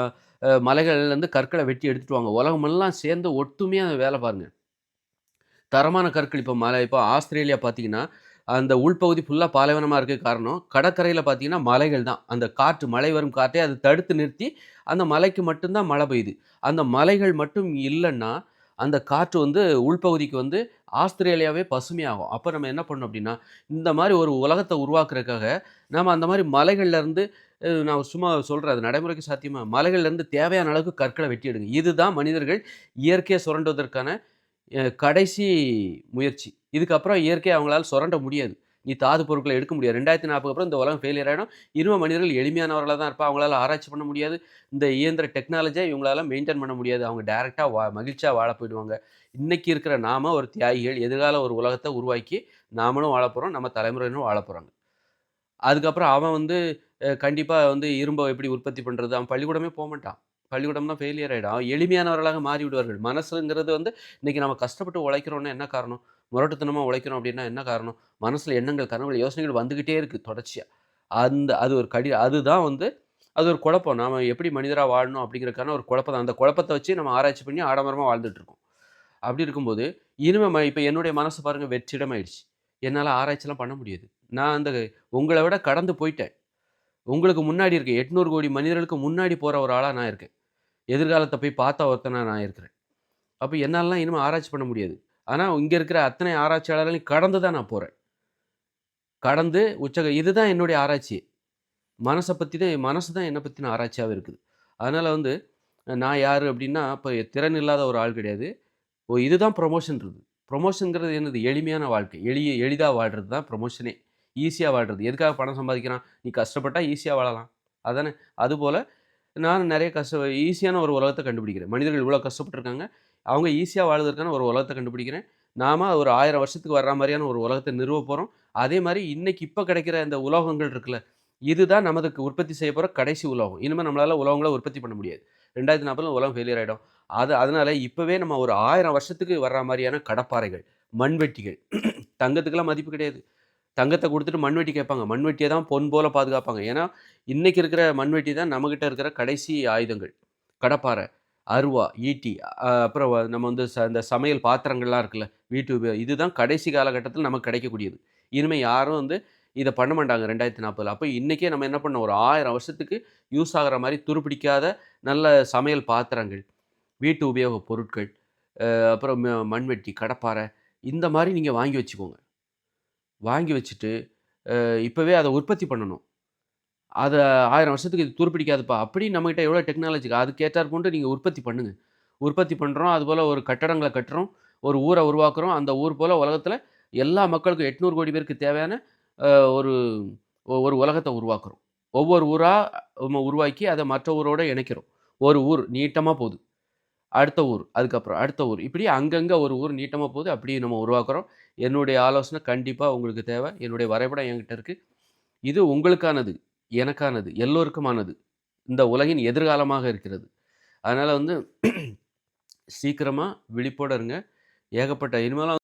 S1: மலைகள்லேருந்து கற்களை வெட்டி எடுத்துட்டு வாங்க. உலகமெல்லாம் சேர்ந்து ஒட்டுமையாக வேலை பாருங்கள் தரமான கற்கள் இப்போ மலை இப்போ ஆஸ்திரேலியா பார்த்தீங்கன்னா அந்த உள்பகுதி ஃபுல்லாக பாலைவனமாக இருக்க காரணம் கடற்கரையில் பார்த்தீங்கன்னா மலைகள் தான். அந்த காற்று மழை வரும் காற்றை அது தடுத்து நிறுத்தி அந்த மலைக்கு மட்டும்தான் மழை பெய்யுது. அந்த மலைகள் மட்டும் இல்லைன்னா அந்த காற்று வந்து உள்பகுதிக்கு வந்து ஆஸ்திரேலியாவே பசுமையாகும். அப்போ நம்ம என்ன பண்ணோம் அப்படின்னா இந்த மாதிரி ஒரு உலகத்தை உருவாக்குறதுக்காக நம்ம அந்த மாதிரி மலைகள்லேருந்து நான் சும்மா சொல்கிறேன் அது நடைமுறைக்கு சாத்தியமாக மலைகள்லேருந்து தேவையான அளவுக்கு கற்களை வெட்டி எடுங்க இதுதான் மனிதர்கள் இயற்கையை சுரண்டுவதற்கான கடைசி முயற்சி. இதுக்கப்புறம் இயற்கையை அவங்களால் சுரண்ட முடியாது. நீ தாது பொருட்களை எடுக்க முடியாது. ரெண்டாயிரத்தி நாற்பது அப்புறம் இந்த உலகம் ஃபெயிலியர் ஆகிடும் இனிமே மனிதர்கள் எளிமையானவர்களாக தான் இருப்பா. அவங்களால ஆராய்ச்சி பண்ண முடியாது. இந்த இயந்திர டெக்னாலஜியை இவங்களால மெயின்டைன் பண்ண முடியாது. அவங்க டேரெக்டாக வா மகிழ்ச்சியாக வாழ போயிடுவாங்க. இன்றைக்கி இருக்கிற நாம ஒரு தியாகிகள் எதிர்கால ஒரு உலகத்தை உருவாக்கி நாமளும் வாழ போகிறோம் நம்ம தலைமுறையினரும் வாழ போகிறாங்க அதுக்கப்புறம் அவன் வந்து கண்டிப்பாக வந்து இரும்பை எப்படி உற்பத்தி பண்ணுறது அவன் பள்ளிக்கூடமே போக மாட்டான். பள்ளிக்கூடம் தான் ஃபெயிலியர் ஆகிடும் அவன் எளிமையானவர்களாக மாறி விடுவார்கள் மனசுங்கிறது வந்து இன்றைக்கி நம்ம கஷ்டப்பட்டு உழைக்கிறோம்னா என்ன காரணம்? முரட்டுத்தனமாக உழைக்கிறோம் அப்படின்னா என்ன காரணம்? மனசில் எண்ணங்கள் கனவுகள் யோசனைகள் வந்துக்கிட்டே இருக்குது தொடர்ச்சியாக அந்த அது ஒரு கடி அதுதான் வந்து அது ஒரு குழப்பம். நாம் எப்படி மனிதராக வாழணும் அப்படிங்கிறதுக்கான ஒரு குழப்பம் தான். அந்த குழப்பத்தை வச்சு நம்ம ஆராய்ச்சி பண்ணி ஆடம்பரமாக வாழ்ந்துட்டுருக்கோம் அப்படி இருக்கும்போது இனிமே ம இப்போ என்னுடைய மனசு பாருங்கள் வெற்றிடம் ஆயிடுச்சு என்னால் ஆராய்ச்சிலாம் பண்ண முடியாது. நான் அந்த உங்களை விட கடந்து போயிட்டேன். உங்களுக்கு முன்னாடி இருக்கேன். எட்நூறு கோடி மனிதர்களுக்கு முன்னாடி போகிற ஒரு ஆளாக நான் இருக்கேன். எதிர்காலத்தை போய் பார்த்த ஒருத்தனாக நான் இருக்கிறேன். அப்போ என்னாலலாம் இனிமேல் ஆராய்ச்சி பண்ண முடியாது. ஆனால் இங்கே இருக்கிற அத்தனை ஆராய்ச்சியாளர்களையும் கடந்து தான் நான் போகிறேன் கடந்து உச்சக இதுதான் என்னுடைய ஆராய்ச்சி. மனசை பற்றி தான் மனசு தான் என்னை பற்றின ஆராய்ச்சியாகவே இருக்குது. அதனால் வந்து நான் யார் அப்படின்னா இப்போ திறன் இல்லாத ஒரு ஆள் கிடையாது. ஓ இதுதான் ப்ரொமோஷன் இருக்குது ப்ரொமோஷனுங்கிறது என்னது? எளிமையான வாழ்க்கை. எளிய எளிதாக வாழ்கிறது தான் ப்ரொமோஷனே ஈஸியாக வாழ்கிறது எதுக்காக பணம் சம்பாதிக்கிறான்? நீ கஷ்டப்பட்டால் ஈஸியாக வாழலாம். அதானே? அதுபோல் நான் நிறைய கஷ்ட ஈஸியான ஒரு உலகத்தை கண்டுபிடிக்கிறேன். மனிதர்கள் இவ்வளோ கஷ்டப்பட்டுருக்காங்க. அவங்க ஈஸியாக வாழ்வதற்கான ஒரு உலகத்தை கண்டுபிடிக்கிறேன். நாம ஒரு ஆயிரம் வருஷத்துக்கு வர்ற மாதிரியான ஒரு உலகத்தை நிறுவ போகிறோம் அதே மாதிரி இன்னைக்கு இப்போ கிடைக்கிற இந்த உலோகங்கள் இருக்குல்ல இதுதான் நமக்கு உற்பத்தி செய்ய போகிற கடைசி உலோகம். இனிமேல் நம்மளால் உலகங்களை உற்பத்தி பண்ண முடியாது. ரெண்டாயிரத்தி நாற்பதில் உலகம் ஃபெயிலியர் ஆகிடும் அது அதனால இப்போவே நம்ம ஒரு ஆயிரம் வருஷத்துக்கு வர்ற மாதிரியான கடப்பாறைகள் மண்வெட்டிகள் தங்கத்துக்கெல்லாம் மதிப்பு கிடையாது. தங்கத்தை கொடுத்துட்டு மண்வெட்டி கேட்பாங்க. மண்வெட்டியை தான் பொன் போல பாதுகாப்பாங்க. ஏன்னா இன்னைக்கு இருக்கிற மண்வெட்டி தான் நம்மக்கிட்ட இருக்கிற கடைசி ஆயுதங்கள். கடப்பாறை அருவா ஈட்டி அப்புறம் நம்ம வந்து ச இந்த சமையல் பாத்திரங்கள்லாம் இருக்குல்ல வீட்டு உபயோகம். இதுதான் கடைசி காலகட்டத்தில் நமக்கு கிடைக்கக்கூடியது. இனிமேல் யாரும் வந்து இதை பண்ண மாட்டாங்க ரெண்டாயிரத்தி நாற்பதில். அப்போ இன்றைக்கே நம்ம என்ன பண்ணோம் ஒரு ஆயிரம் வருஷத்துக்கு யூஸ் ஆகிற மாதிரி துருப்பிடிக்காத நல்ல சமையல் பாத்திரங்கள் வீட்டு உபயோக பொருட்கள் அப்புறம் ம- மண்வெட்டி கடப்பாறை இந்த மாதிரி நீங்கள் வாங்கி வச்சுக்கோங்க. வாங்கி வச்சுட்டு இப்போவே அதை உற்பத்தி பண்ணணும். அதை ஆயிரம் வருஷத்துக்கு இது துருப்பிடிக்காதுப்பா. அப்படி நம்மகிட்ட எவ்வளோ டெக்னாலஜி அதுக்கேற்றார் போன்று நீங்கள் உற்பத்தி பண்ணுங்கள் உற்பத்தி பண்ணுறோம். அதுபோல் ஒரு கட்டடங்களை கட்டுறோம். ஒரு ஊரை உருவாக்குறோம். அந்த ஊர் போல் உலகத்தில் எல்லா மக்களுக்கும் எட்நூறு கோடி பேருக்கு தேவையான ஒரு ஒரு உலகத்தை உருவாக்குறோம். ஒவ்வொரு ஊராக உருவாக்கி அதை மற்ற ஊரோட இணைக்கிறோம். ஒரு ஊர் நீட்டமாக போகுது. அடுத்த ஊர் அதுக்கப்புறம் அடுத்த ஊர். இப்படி அங்கங்கே ஒரு ஊர் நீட்டமாக போகுது அப்படி நம்ம உருவாக்குறோம். என்னுடைய ஆலோசனை கண்டிப்பாக உங்களுக்கு தேவை. என்னுடைய வரைபடம் என்கிட்ட இருக்குது இது உங்களுக்கானது எனக்கானது எல்லோருக்குமானது. இந்த உலகின் எதிர்காலமாக இருக்கிறது. அதனால் வந்து சீக்கிரமாக விழிப்போட இருங்க. ஏகப்பட்ட இனிமேலாம்